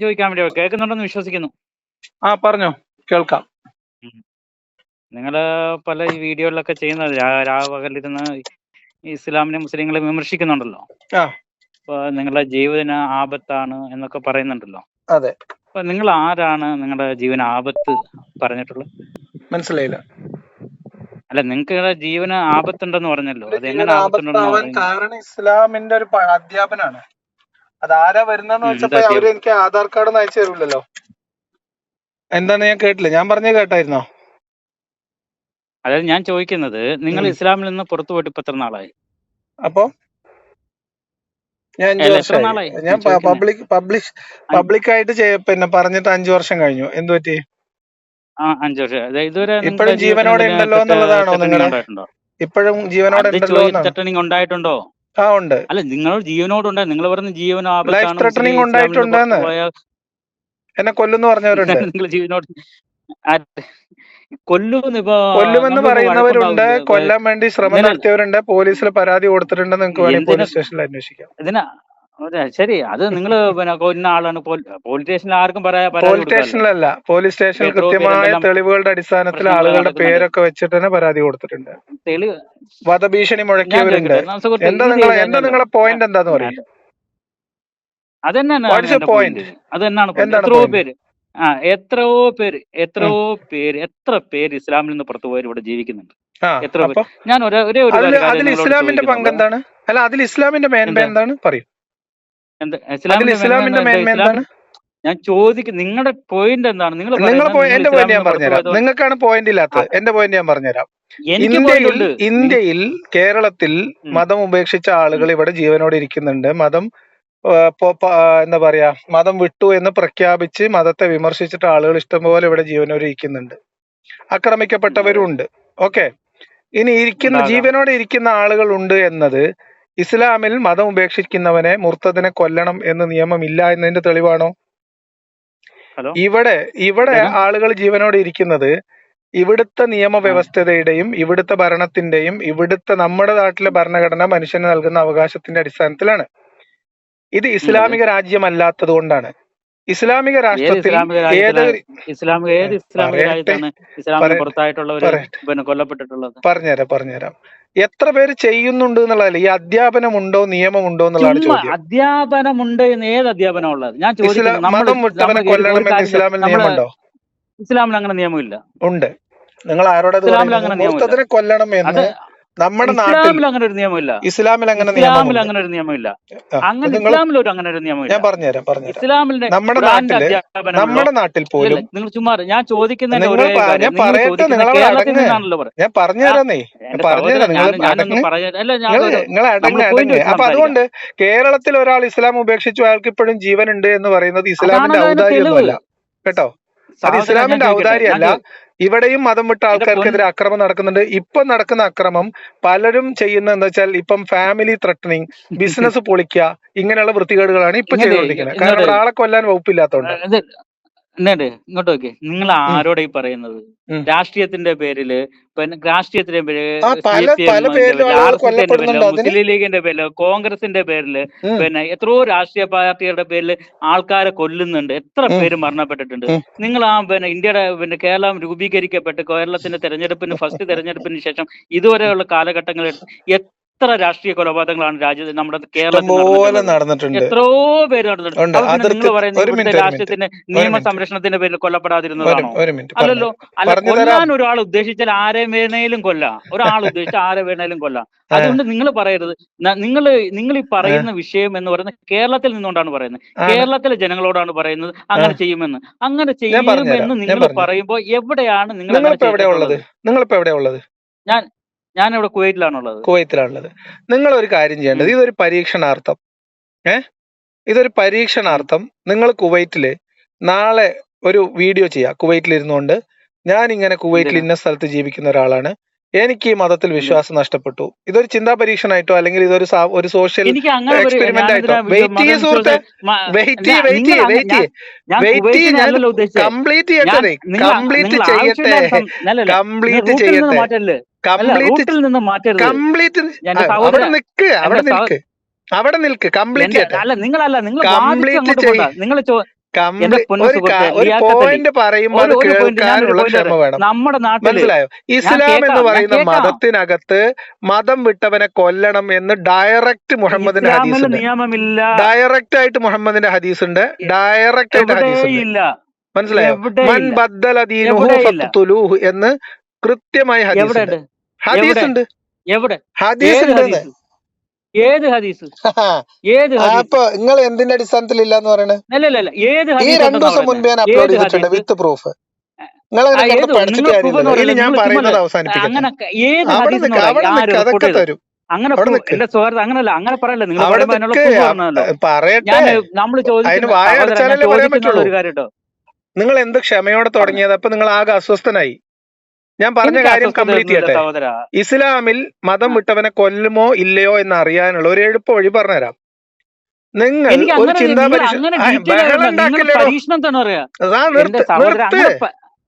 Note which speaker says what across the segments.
Speaker 1: ചോദിക്കാൻ വേണ്ടി കേൾക്കുന്നുണ്ടെന്ന് വിശ്വസിക്കുന്നു.
Speaker 2: ആ പറഞ്ഞോ. കേൾക്കാം.
Speaker 1: നിങ്ങൾ പല ഈ വീഡിയോയിലൊക്കെ ചെയ്യുന്നത് രാവകലിരുന്ന് ഇസ്ലാമിനെ മുസ്ലിങ്ങളെ വിമർശിക്കുന്നുണ്ടല്ലോ. അപ്പൊ നിങ്ങളുടെ ജീവന് ആപത്താണ് എന്നൊക്കെ പറയുന്നുണ്ടല്ലോ.
Speaker 2: അതെ.
Speaker 1: അപ്പൊ നിങ്ങൾ ആരാണ് നിങ്ങളുടെ ജീവൻ ആപത്ത് പറഞ്ഞിട്ടുള്ളത്?
Speaker 2: മനസ്സിലായില്ല.
Speaker 1: അല്ല നിങ്ങൾക്ക് ജീവന് ആപത്തുണ്ടെന്ന് പറഞ്ഞല്ലോ. അത് എങ്ങനെ ആപത്തുണ്ടെന്ന്
Speaker 2: കാരണം ഇസ്ലാമിന്റെ ഒരു അധ്യാപനാണ്. അത് ആരാ വരുന്നെന്ന് വെച്ചപ്പോ അവർ എനിക്ക് ആധാർ കാർഡ് ഒന്നും അയച്ചു തരൂലല്ലോ. എന്താണ് ഞാൻ കേട്ടില്ല. ഞാൻ പറഞ്ഞ കേട്ടായിരുന്നോ?
Speaker 1: അതായത് ഞാൻ ചോദിക്കുന്നത് നിങ്ങൾ ഇസ്ലാമിൽ നിന്ന് പുറത്തു പോയിട്ട് ഇപ്പൊ എത്ര നാളായി?
Speaker 2: അപ്പൊ? ഞാൻ അഞ്ചു
Speaker 1: എത്ര
Speaker 2: വർഷമായി ഞാൻ പബ്ലിക് പബ്ലിഷ് പബ്ലിക് ആയിട്ട് ചെയ്യ- പിന്നെ പറഞ്ഞിട്ട് അഞ്ചു വർഷം കഴിഞ്ഞു. എന്ത് പറ്റി?
Speaker 1: ആ അഞ്ചു വർഷം. ഇതുവരെ
Speaker 2: ഇപ്പോഴും ജീവനോടെ ഉണ്ടല്ലോ എന്നുള്ളതാണോ
Speaker 1: നിങ്ങളുടെ
Speaker 2: നിങ്ങളെ? ഇപ്പോഴും ജീവനോടെ ഉണ്ടല്ലോ
Speaker 1: ഉണ്ടായിട്ടുണ്ടോ?
Speaker 2: ആ ഉണ്ട്.
Speaker 1: അല്ല നിങ്ങൾ ജീവനോടുണ്ട് നിങ്ങൾ പറഞ്ഞ ജീവൻ
Speaker 2: ലൈഫ് ത്രെട്ടനിങ് ഉണ്ടായിട്ടുണ്ടെന്ന്. എന്നെ കൊല്ലുന്നു പറഞ്ഞവരുണ്ട്.
Speaker 1: നിങ്ങൾ ജീവനോട് കൊല്ലുമെന്ന് ഇപ്പൊ
Speaker 2: കൊല്ലുമെന്ന് പറയുന്നവരുണ്ട്. കൊല്ലാൻ വേണ്ടി ശ്രമം നടത്തിയവരുണ്ട്. പോലീസിൽ പരാതി കൊടുത്തിട്ടുണ്ടെന്ന് നിങ്ങൾക്ക് വേണമെങ്കിൽ? പോലീസ് സ്റ്റേഷനിൽ അന്വേഷിക്കാം.
Speaker 1: ശരി. അത് നിങ്ങൾ പിന്നെ ആളാണ്. പോലീസ് സ്റ്റേഷനിൽ ആർക്കും
Speaker 2: പോലീസ് സ്റ്റേഷനിലല്ല. പോലീസ് സ്റ്റേഷനിൽ കൃത്യമായ തെളിവുകളുടെ അടിസ്ഥാനത്തിൽ ആളുകളുടെ പേരൊക്കെ വെച്ചിട്ട് തന്നെ പരാതി കൊടുത്തിട്ടുണ്ട്. വധഭീഷണി മുഴക്കിയവരുണ്ട്. എന്താ നിങ്ങളെ എന്താ നിങ്ങളെ പോയിന്റ് എന്താന്ന് പറയാ.
Speaker 1: അതെന്നാണ് എത്രയോ പേര്. ആ എത്രയോ പേര് എത്രയോ പേര് എത്ര പേര് ഇസ്ലാമിൽ നിന്ന് പുറത്തു പോയവർ ഇവിടെ ജീവിക്കുന്നുണ്ട്. എത്ര
Speaker 2: പേര്.
Speaker 1: ഞാൻ ഒരേ ഒരേ
Speaker 2: ഇസ്ലാമിന്റെ പങ്ക് എന്താണ് അല്ല അതിൽ ഇസ്ലാമിന്റെ മേന്മ എന്താണ്? പറയും.
Speaker 1: ഇസ്ലാമിന്റെ മേന്മ
Speaker 2: എന്താണ്?
Speaker 1: ഞാൻ ചോദിക്കും നിങ്ങളുടെ പോയിന്റ് എന്താണ്? നിങ്ങൾ
Speaker 2: എന്റെ പോയിന്റ് ഞാൻ പറഞ്ഞുതരാം. നിങ്ങൾക്കാണ് പോയിന്റ് ഇല്ലാത്തത്. എന്റെ പോയിന്റ് ഞാൻ പറഞ്ഞുതരാം. ഇന്ത്യയിൽ ഇന്ത്യയിൽ കേരളത്തിൽ മതം ഉപേക്ഷിച്ച ആളുകൾ ഇവിടെ ജീവനോടെ ഇരിക്കുന്നുണ്ട്. മതം എന്താ പറയാ മതം വിട്ടു എന്ന് പ്രഖ്യാപിച്ച് മതത്തെ വിമർശിച്ചിട്ട് ആളുകൾ ഇഷ്ടംപോലെ ഇവിടെ ജീവനോടെ ഇരിക്കുന്നുണ്ട്. ആക്രമിക്കപ്പെട്ടവരും ഉണ്ട് ഓക്കെ? ഇനി ഇരിക്കുന്ന ജീവനോടെ ഇരിക്കുന്ന ആളുകൾ ഉണ്ട് എന്നത് ഇസ്ലാമിൽ മതം ഉപേക്ഷിക്കുന്നവനെ മുർത്തതിനെ കൊല്ലണം എന്ന് നിയമമില്ല എന്നതിന്റെ തെളിവാണോ? ഇവിടെ ഇവിടെ ആളുകൾ ജീവനോടെ ഇരിക്കുന്നത് ഇവിടുത്തെ നിയമവ്യവസ്ഥതയുടെയും ഇവിടുത്തെ ഭരണത്തിന്റെയും ഇവിടുത്തെ നമ്മുടെ നാട്ടിലെ ഭരണഘടന മനുഷ്യന് നൽകുന്ന അവകാശത്തിന്റെ അടിസ്ഥാനത്തിലാണ്. ഇത് ഇസ്ലാമിക രാജ്യമല്ലാത്തത് കൊണ്ടാണ്. ഇസ്ലാമിക രാഷ്ട്രത്തിൽ ഏത്
Speaker 1: ഇസ്ലാമിക ഏത് ഇസ്ലാമിക. രാജ്യത്താണ് ഇസ്ലാമിന്. പുറത്തായിട്ടുള്ളവര്
Speaker 2: പറയട്ടെ.
Speaker 1: പിന്നെ കൊല്ലപ്പെട്ടിട്ടുള്ളത്?
Speaker 2: പറഞ്ഞുതരാം പറഞ്ഞുതരാം. എത്ര പേര് ചെയ്യുന്നുണ്ട് എന്നുള്ളതല്ല ഈ അധ്യാപനമുണ്ടോ നിയമമുണ്ടോ എന്നുള്ളതാണ് ചോദ്യം.
Speaker 1: അധ്യാപനമുണ്ട് എന്ന് ഏത് അധ്യാപനം ഉള്ളത് ഞാൻ
Speaker 2: ചോദിക്കുന്നു
Speaker 1: ചോദിക്കുന്നത് ഒരു
Speaker 2: ഇസ്ലാമിൽ നിയമമുണ്ടോ?
Speaker 1: ഇസ്ലാമിൽ അങ്ങനെ നിയമമില്ല.
Speaker 2: ഉണ്ട്. നിങ്ങൾ ആരോടെ കൊല്ലണം എന്ന്. നമ്മുടെ നാട്ടിൽ
Speaker 1: ഇസ്ലാമിൽ അങ്ങനെ ഒരു നിയമമില്ല.
Speaker 2: ഇസ്ലാമിൽ അങ്ങനെ
Speaker 1: ഇസ്ലാമിൽ അങ്ങനെ ഒരു നിയമമില്ല. അങ്ങനെ ഇസ്ലാമിൽ ഒരു അങ്ങനെ ഒരു നിയമമില്ല.
Speaker 2: ഞാൻ പറഞ്ഞുതരാം പറഞ്ഞു
Speaker 1: ഇസ്ലാമിന്റെ
Speaker 2: നമ്മുടെ
Speaker 1: നാട്ടിൽ.
Speaker 2: നമ്മുടെ നാട്ടിൽ പോലും
Speaker 1: നിങ്ങൾ ചുമ്മാ ഞാൻ ചോദിക്കുന്ന
Speaker 2: ഞാൻ പറഞ്ഞുതരാന്നേ പറഞ്ഞുതരാം
Speaker 1: സഹോദരൻ
Speaker 2: നിങ്ങൾ അപ്പൊ അതുകൊണ്ട് കേരളത്തിൽ ഒരാൾ ഇസ്ലാം ഉപേക്ഷിച്ചു അയാൾക്ക് ഇപ്പോഴും ജീവനുണ്ട് എന്ന് പറയുന്നത് ഇസ്ലാമിന്റെ ഔദാര്യമൊന്നുമല്ല. കേട്ടോ? അത് ഇസ്ലാമിന്റെ ഔദാര്യമല്ല. ഇവിടെയും മതം വിട്ട ആൾക്കാർക്കെതിരെ അക്രമം നടക്കുന്നുണ്ട്. ഇപ്പൊ നടക്കുന്ന അക്രമം പലരും ചെയ്യുന്ന എന്താ വെച്ചാൽ ഇപ്പം ഫാമിലി ത്രട്ടനിങ് ബിസിനസ് പൊളിക്കുക ഇങ്ങനെയുള്ള വൃത്തികേടുകളാണ് ഇപ്പൊ ചെയ്തുകൊണ്ടിരിക്കുന്നത്. കാരണം ഒരാളെ കൊല്ലാൻ വകുപ്പില്ലാത്തതുകൊണ്ട്.
Speaker 1: എന്നിട്ട് ഇങ്ങോട്ട് നോക്കി. നിങ്ങൾ ആരോടെ ഈ പറയുന്നത്. രാഷ്ട്രീയത്തിന്റെ പേരിൽ പിന്നെ രാഷ്ട്രീയത്തിന്റെ പേര് മുസ്ലിം ലീഗിന്റെ പേരിൽ കോൺഗ്രസിന്റെ
Speaker 2: പേരിൽ.
Speaker 1: പിന്നെ എത്രയോ രാഷ്ട്രീയ പാർട്ടികളുടെ പേരിൽ ആൾക്കാരെ കൊല്ലുന്നുണ്ട്. എത്ര പേര് മരണപ്പെട്ടിട്ടുണ്ട്. നിങ്ങൾ ആ പിന്നെ ഇന്ത്യയുടെ പിന്നെ കേരളം രൂപീകരിക്കപ്പെട്ട് കേരളത്തിന്റെ തെരഞ്ഞെടുപ്പിന് ഫസ്റ്റ് തെരഞ്ഞെടുപ്പിന് ശേഷം ഇതുവരെയുള്ള കാലഘട്ടങ്ങളിൽ എത്ര രാഷ്ട്രീയ കൊലപാതകങ്ങളാണ് രാജ്യത്ത് നമ്മുടെ കേരളത്തിൽ?
Speaker 2: നടന്നിട്ടുണ്ട്.
Speaker 1: എത്രയോ പേര് നടന്നിട്ടുണ്ട്. നിങ്ങൾ പറയുന്നത് രാഷ്ട്രീയത്തിന്റെ നിയമ സംരക്ഷണത്തിന്റെ പേരിൽ കൊല്ലപ്പെടാതിരുന്നതാണോ? അല്ലല്ലോ അല്ല കൊല്ലാൻ ഒരാൾ ഉദ്ദേശിച്ചാൽ ആരെ വേണേലും കൊല്ലാം. ഒരാൾ ഉദ്ദേശിച്ചാൽ ആരെ വേണേലും കൊല്ലാം. അതുകൊണ്ട് നിങ്ങൾ പറയരുത്. നിങ്ങൾ നിങ്ങൾ ഈ പറയുന്ന വിഷയം എന്ന് പറയുന്നത് കേരളത്തിൽ നിന്നുകൊണ്ടാണ് പറയുന്നത്. കേരളത്തിലെ ജനങ്ങളോടാണ് പറയുന്നത്. അങ്ങനെ ചെയ്യുമെന്ന്. അങ്ങനെ ചെയ്യുമെന്ന്
Speaker 2: ഞാൻ
Speaker 1: നിങ്ങൾ. പറയുമ്പോൾ എവിടെയാണ് നിങ്ങൾ
Speaker 2: നിങ്ങളിപ്പോ എവിടെയാ ഉള്ളത്?
Speaker 1: ചെയ്തിട്ടുള്ളത്? ഞാൻ ഇവിടെ കുവൈറ്റിലാണുള്ളത്.
Speaker 2: കുവൈത്തിലാണുള്ളത് നിങ്ങൾ ഒരു കാര്യം ചെയ്യേണ്ടത് ഇതൊരു പരീക്ഷണാർത്ഥം. ഏ? ഇതൊരു പരീക്ഷണാർത്ഥം. നിങ്ങൾ കുവൈറ്റിൽ നാളെ ഒരു വീഡിയോ ചെയ്യാം. കുവൈറ്റിൽ ഇരുന്നുകൊണ്ട് ഞാൻ ഇങ്ങനെ കുവൈറ്റിൽ? ഇന്ന സ്ഥലത്ത് ജീവിക്കുന്ന ഒരാളാണ്. എനിക്ക് ഈ മതത്തിൽ വിശ്വാസം നഷ്ടപ്പെട്ടു. ഇതൊരു ചിന്താ പരീക്ഷണമായിട്ടോ അല്ലെങ്കിൽ ഇതൊരു ഒരു സോഷ്യൽ
Speaker 1: ഞാനെന്തിനാ
Speaker 2: ആയിട്ടോ. വെയിറ്റ് ചെയ്യ് സുഹൃത്തെ.
Speaker 1: വെയിറ്റ് മ-
Speaker 2: വെയിറ്റ്
Speaker 1: ഞാൻ-
Speaker 2: വെയിറ്റ്
Speaker 1: നിങ്ങൾ
Speaker 2: വെയിറ്റ്
Speaker 1: ഞാൻ- ഞാൻ
Speaker 2: ചെയ്യ്,
Speaker 1: ഉദ്ദേശിച്ചത്
Speaker 2: കംപ്ലീറ്റ്
Speaker 1: ഞാൻ-
Speaker 2: ചെയ്യട്ടെ. കംപ്ലീറ്റ് ചെയ്യട്ടെ. കംപ്ലീറ്റ് ചെയ്യട്ടെ കംപ്ലീറ്റ് കംപ്ലീറ്റ് അവിടെ നിൽക്ക് അവിടെ നിൽക്ക്. അവിടെ നിൽക്ക് കംപ്ലീറ്റ്
Speaker 1: അല്ല നിങ്ങളല്ല നിങ്ങൾ കംപ്ലീറ്റ്
Speaker 2: ചെയ്യ്.
Speaker 1: നിങ്ങൾ
Speaker 2: പോയിന്റ് പറയുമ്പോൾ കേൾക്കാനുള്ള ക്ഷമ വേണം.
Speaker 1: നമ്മുടെ
Speaker 2: മനസ്സിലായോ? ഇസ്ലാം എന്ന് പറയുന്ന മതത്തിനകത്ത് മതം വിട്ടവനെ കൊല്ലണം എന്ന് ഡയറക്റ്റ് മുഹമ്മദിന്റെ ഹദീസ്
Speaker 1: നിയമമില്ല.
Speaker 2: ഡയറക്റ്റ് ആയിട്ട് മുഹമ്മദിന്റെ ഹദീസ് ഉണ്ട് ഡയറക്റ്റ് ആയിട്ട് ഹദീസ് ഉണ്ട് മനസ്സിലായോ? മൻ എന്ന് കൃത്യമായി ഹദീസ് ഉണ്ട് ഹദീസ് ഉണ്ട് ഹദീസ്? ഉണ്ട്
Speaker 1: ഏത് ഹദീസ്? ഏത്
Speaker 2: അപ്പൊ നിങ്ങൾ എന്തിന്റെ അടിസ്ഥാനത്തിൽ ഇല്ല എന്ന് പറയണേ?
Speaker 1: അല്ല അല്ല അല്ല ഏത്
Speaker 2: ഈ രണ്ടു ദിവസം മുൻപേ ഞാൻ അപ്ലോഡ് ചെയ്തിട്ടുണ്ട് വിത്ത് പ്രൂഫ് നിങ്ങൾ ഞാൻ പറയുന്നത്
Speaker 1: റിപ്പോർട്ട്
Speaker 2: അതൊക്കെ തരും.
Speaker 1: അങ്ങനെ എന്റെ സുഹൃത്ത് അങ്ങനല്ല അങ്ങനെ പറയല്ല? നിങ്ങൾ
Speaker 2: പറയട്ടെ.
Speaker 1: ഞാൻ നമ്മൾ ചോദിക്കുന്ന ഒരു കാര്യം കേട്ടോ
Speaker 2: നിങ്ങൾ എന്ത് ക്ഷമയോടെ തുടങ്ങിയത്? അപ്പൊ നിങ്ങൾ ആകെ അസ്വസ്ഥനായി. ഞാൻ പറഞ്ഞ കാര്യം കംപ്ലീറ്റ് ചെയ്യട്ടെ. ഇസ്ലാമിൽ മതം വിട്ടവനെ കൊല്ലുമോ ഇല്ലയോ എന്ന് അറിയാനുള്ള ഒരു എളുപ്പ വഴി പറഞ്ഞുതരാം. നിങ്ങൾ ഒരു ചിന്താ
Speaker 1: പരീക്ഷണം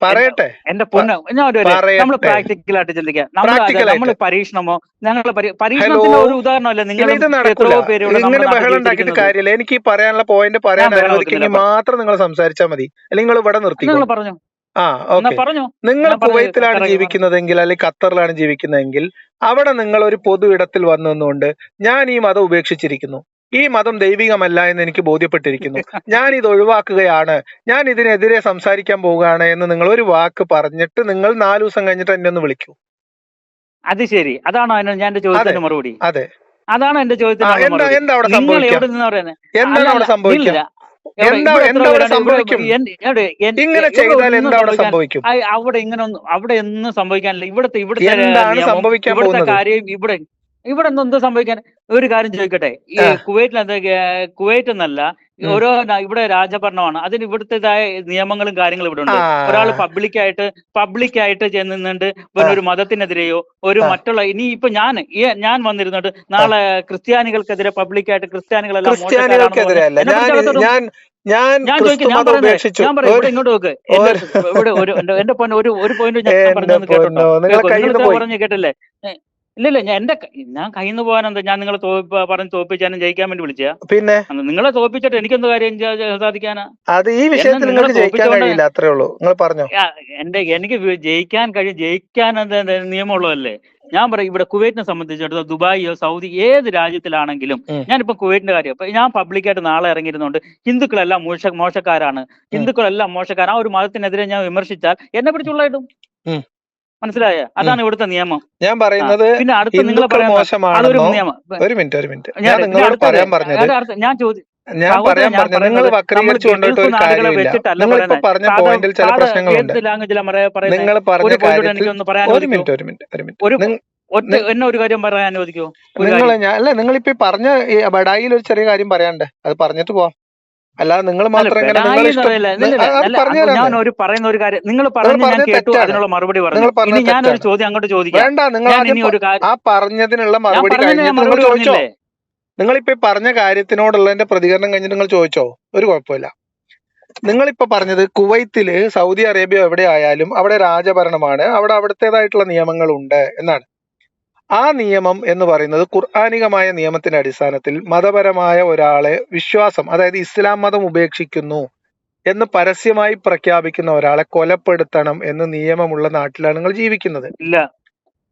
Speaker 2: പറയട്ടെ.
Speaker 1: എന്റെ പൊന്ന് ഞാൻ ഒരു നമ്മൾ പ്രാക്ടിക്കൽ ആയിട്ട് ചിന്തിക്കുക നമ്മൾ നമ്മൾ പരീക്ഷണമോ
Speaker 2: ഞങ്ങളുടെ
Speaker 1: പരീക്ഷണത്തിന്റെ ഒരു ഉദാഹരണമല്ല നിങ്ങൾ
Speaker 2: ഇത് നടക്കൂല.
Speaker 1: എത്രയോ പേര് ഇവിടെ
Speaker 2: ഇങ്ങനെ
Speaker 1: നമ്മുടെ നാട്ടിൽ
Speaker 2: ബഹളം ഉണ്ടാക്കിയിട്ട് കാര്യമില്ല. എനിക്ക് പറയാനുള്ള പോയിന്റ് പറയാൻ അനുവദിക്കെങ്കിൽ മാത്രം നിങ്ങൾ സംസാരിച്ചാൽ മതി. അല്ലെങ്കിൽ നിങ്ങൾ ഇവിടെ നിർത്തി
Speaker 1: നിങ്ങൾ പറഞ്ഞു.
Speaker 2: ആ ഓക്കെ.
Speaker 1: പറഞ്ഞു.
Speaker 2: നിങ്ങൾ കുവൈത്തിലാണ് ജീവിക്കുന്നതെങ്കിൽ അല്ലെങ്കിൽ ഖത്തറിലാണ് ജീവിക്കുന്നതെങ്കിൽ അവിടെ നിങ്ങൾ ഒരു പൊതു ഇടത്തിൽ വന്നുകൊണ്ട് ഞാൻ ഈ മതം ഉപേക്ഷിച്ചിരിക്കുന്നു. ഈ മതം ദൈവികമല്ല എന്ന് എനിക്ക് ബോധ്യപ്പെട്ടിരിക്കുന്നു. ഞാൻ ഇത് ഒഴിവാക്കുകയാണ്. ഞാൻ ഇതിനെതിരെ സംസാരിക്കാൻ പോവുകയാണ് എന്ന് നിങ്ങൾ ഒരു വാക്ക് പറഞ്ഞിട്ട് നിങ്ങൾ നാലു ദിവസം കഴിഞ്ഞിട്ട് എന്നെ ഒന്ന് വിളിക്കൂ.
Speaker 1: അത് ശരി. അതാണോ ഞാൻ ചോദ്യത്തിന്റെ മറുപടി?
Speaker 2: അതെ.
Speaker 1: അതാണ് എന്റെ ചോദ്യത്തിന്
Speaker 2: എന്താ
Speaker 1: നിങ്ങൾ എവിടെ നിന്ന് പറയുന്നത്
Speaker 2: എന്താണ് അവിടെ സംഭവിക്കുക? ഇങ്ങനെ ചെയ്താൽ സംഭവിക്കും?
Speaker 1: അവിടെ ഇങ്ങനെ ഒന്നും അവിടെ ഒന്നും സംഭവിക്കാനില്ല. ഇവിടുത്തെ ഇവിടുത്തെ ഇവിടുത്തെ കാര്യം ഇവിടെ ഇവിടെ ഒന്നും എന്ത് സംഭവിക്കാൻ ഒരു കാര്യം ചോദിക്കട്ടെ. ഈ കുവൈറ്റിൽ എന്താ കുവൈറ്റ് എന്നല്ല. ഓരോ ഇവിടെ രാജഭരണമാണ്. അതിന് ഇവിടുത്തേതായ നിയമങ്ങളും കാര്യങ്ങളും ഇവിടെ ഉണ്ട്. ഒരാൾ പബ്ലിക്കായിട്ട് പബ്ലിക്കായിട്ട് പിന്നെ ഒരു മതത്തിനെതിരെയോ ഒരു മറ്റുള്ള ഇനി ഇപ്പൊ ഞാൻ ഞാൻ
Speaker 2: വന്നിരുന്നുണ്ട്
Speaker 1: നാളെ ക്രിസ്ത്യാനികൾക്കെതിരെ പബ്ലിക്കായിട്ട് ക്രിസ്ത്യാനികളെല്ലാം
Speaker 2: ഞാൻ ഞാൻ ഞാൻ
Speaker 1: ഞാൻ
Speaker 2: ക്രിസ്തു
Speaker 1: ചോദിക്കാം ഞാൻ പറയുന്നത് ഞാൻ പറയാം ഇങ്ങോട്ട് നോക്ക്. ഇവിടെ ഒരു എന്റെ പൊന്നെ ഒരു ഒരു പോയിന്റ് ഞാൻ പറഞ്ഞു
Speaker 2: കേട്ടോ.
Speaker 1: പറഞ്ഞു കേട്ടില്ലേ? ഇല്ല ഇല്ല ഞാൻ എന്റെ ഞാൻ കയ്യിൽ നിന്ന് പോകാൻ എന്താ ഞാൻ നിങ്ങളെ പറഞ്ഞ് തോപ്പിച്ചാനും ജയിക്കാൻ വേണ്ടി വിളിച്ചാ
Speaker 2: പിന്നെ?
Speaker 1: നിങ്ങളെ തോപ്പിച്ചിട്ട് എനിക്കെന്ത് കാര്യം സാധിക്കാനാ?
Speaker 2: അത് ഈ വിഷയത്തിൽ നിങ്ങൾക്ക് ജയിക്കാൻ
Speaker 1: തോപ്പിച്ചുകൊണ്ട്
Speaker 2: കഴിയില്ല അത്രേ ഉള്ളൂ. നിങ്ങൾ പറഞ്ഞു.
Speaker 1: എന്റെ എനിക്ക് ജയിക്കാൻ കഴിയും ജയിക്കാൻ നിയമമുള്ളതല്ലേ? ഞാൻ പറയും ഇവിടെ കുവൈറ്റിനെ സംബന്ധിച്ചിടത്തോളം ദുബായിയോ സൗദി ഏത് രാജ്യത്തിലാണെങ്കിലും. ഞാനിപ്പോ കുവൈറ്റിന്റെ കാര്യം അപ്പൊ ഞാൻ പബ്ലിക്കായിട്ട് നാളെ ഇറങ്ങിയിരുന്നുണ്ട് ഹിന്ദുക്കളെല്ലാം മോശ മോശക്കാരാണ്. ഹിന്ദുക്കളെല്ലാം മോശക്കാരാണ്. ആ ഒരു മതത്തിനെതിരെ ഞാൻ വിമർശിച്ചാൽ എന്നെ പിടിച്ചുള്ളതായിട്ടും. മനസ്സിലായ? അതാണ് ഇവിടുത്തെ നിയമം.
Speaker 2: ഞാൻ പറയുന്നത്
Speaker 1: പിന്നെ അടുത്ത് നിങ്ങൾ അതൊരു നിയമം.
Speaker 2: ഒരു മിനിറ്റ് ഒരു മിനിറ്റ്.
Speaker 1: ഞാൻ
Speaker 2: നിങ്ങളോട് പറയാൻ പറഞ്ഞത്
Speaker 1: ഞാൻ ചോദിച്ചു
Speaker 2: ഞാൻ പറയാൻ പറഞ്ഞു നിങ്ങൾ വക്രീകരിച്ചു കൊണ്ടിട്ട് ഒരു കാര്യമില്ല. നിങ്ങൾ ഇപ്പൊ പറഞ്ഞ പോയിന്റിൽ ചില പ്രശ്നങ്ങളുണ്ട്. നിങ്ങൾ പറഞ്ഞ കാര്യത്തിൽ ഒരു മിനിറ്റ് ഒരു മിനിറ്റ് ഒരു മിനിറ്റ്.
Speaker 1: എന്നെ ഒരു കാര്യം പറയാൻ അനുവദിക്കോ.
Speaker 2: നിങ്ങൾ അല്ല നിങ്ങൾ ഇപ്പൊ പറഞ്ഞ ബഡായിൽ ഒരു ചെറിയ കാര്യം പറയാണ്ട് അത് പറഞ്ഞിട്ട് പോവാം. അല്ലാതെ നിങ്ങൾ മാത്രം
Speaker 1: ഞാൻ ഒരു പറയുന്ന ഒരു കാര്യം നിങ്ങൾ പറഞ്ഞു ഞാൻ കേട്ടു അതിനുള്ള മറുപടി പറഞ്ഞു. ഇനി
Speaker 2: ഞാൻ
Speaker 1: ഞാനൊരു ചോദ്യം അങ്ങോട്ട് ചോദിക്കാം.
Speaker 2: വേണ്ട നിങ്ങൾ ആ പറഞ്ഞതിനുള്ള മറുപടി നിങ്ങൾ ചോദിച്ചോ. ഇപ്പൊ പറഞ്ഞ കാര്യത്തിനോടുള്ള എന്റെ പ്രതികരണം കഴിഞ്ഞിട്ട് നിങ്ങൾ ചോദിച്ചോ? ഒരു കുഴപ്പമില്ല. നിങ്ങളിപ്പോ പറഞ്ഞത് കുവൈത്തിൽ സൗദി അറേബ്യ എവിടെ ആയാലും അവിടെ രാജഭരണമാണ്. അവിടെ അവിടുത്തേതായിട്ടുള്ള നിയമങ്ങളുണ്ട് എന്നാണ്. ആ നിയമം എന്ന് പറയുന്നത് ഖുർആാനികമായ നിയമത്തിന്റെ അടിസ്ഥാനത്തിൽ മതപരമായ ഒരാളെ വിശ്വാസം അതായത് ഇസ്ലാം മതം ഉപേക്ഷിക്കുന്നു എന്ന് പരസ്യമായി പ്രഖ്യാപിക്കുന്ന ഒരാളെ കൊലപ്പെടുത്തണം എന്ന് നിയമമുള്ള നാട്ടിലാണ് നിങ്ങൾ ജീവിക്കുന്നത്.
Speaker 1: ഇല്ല.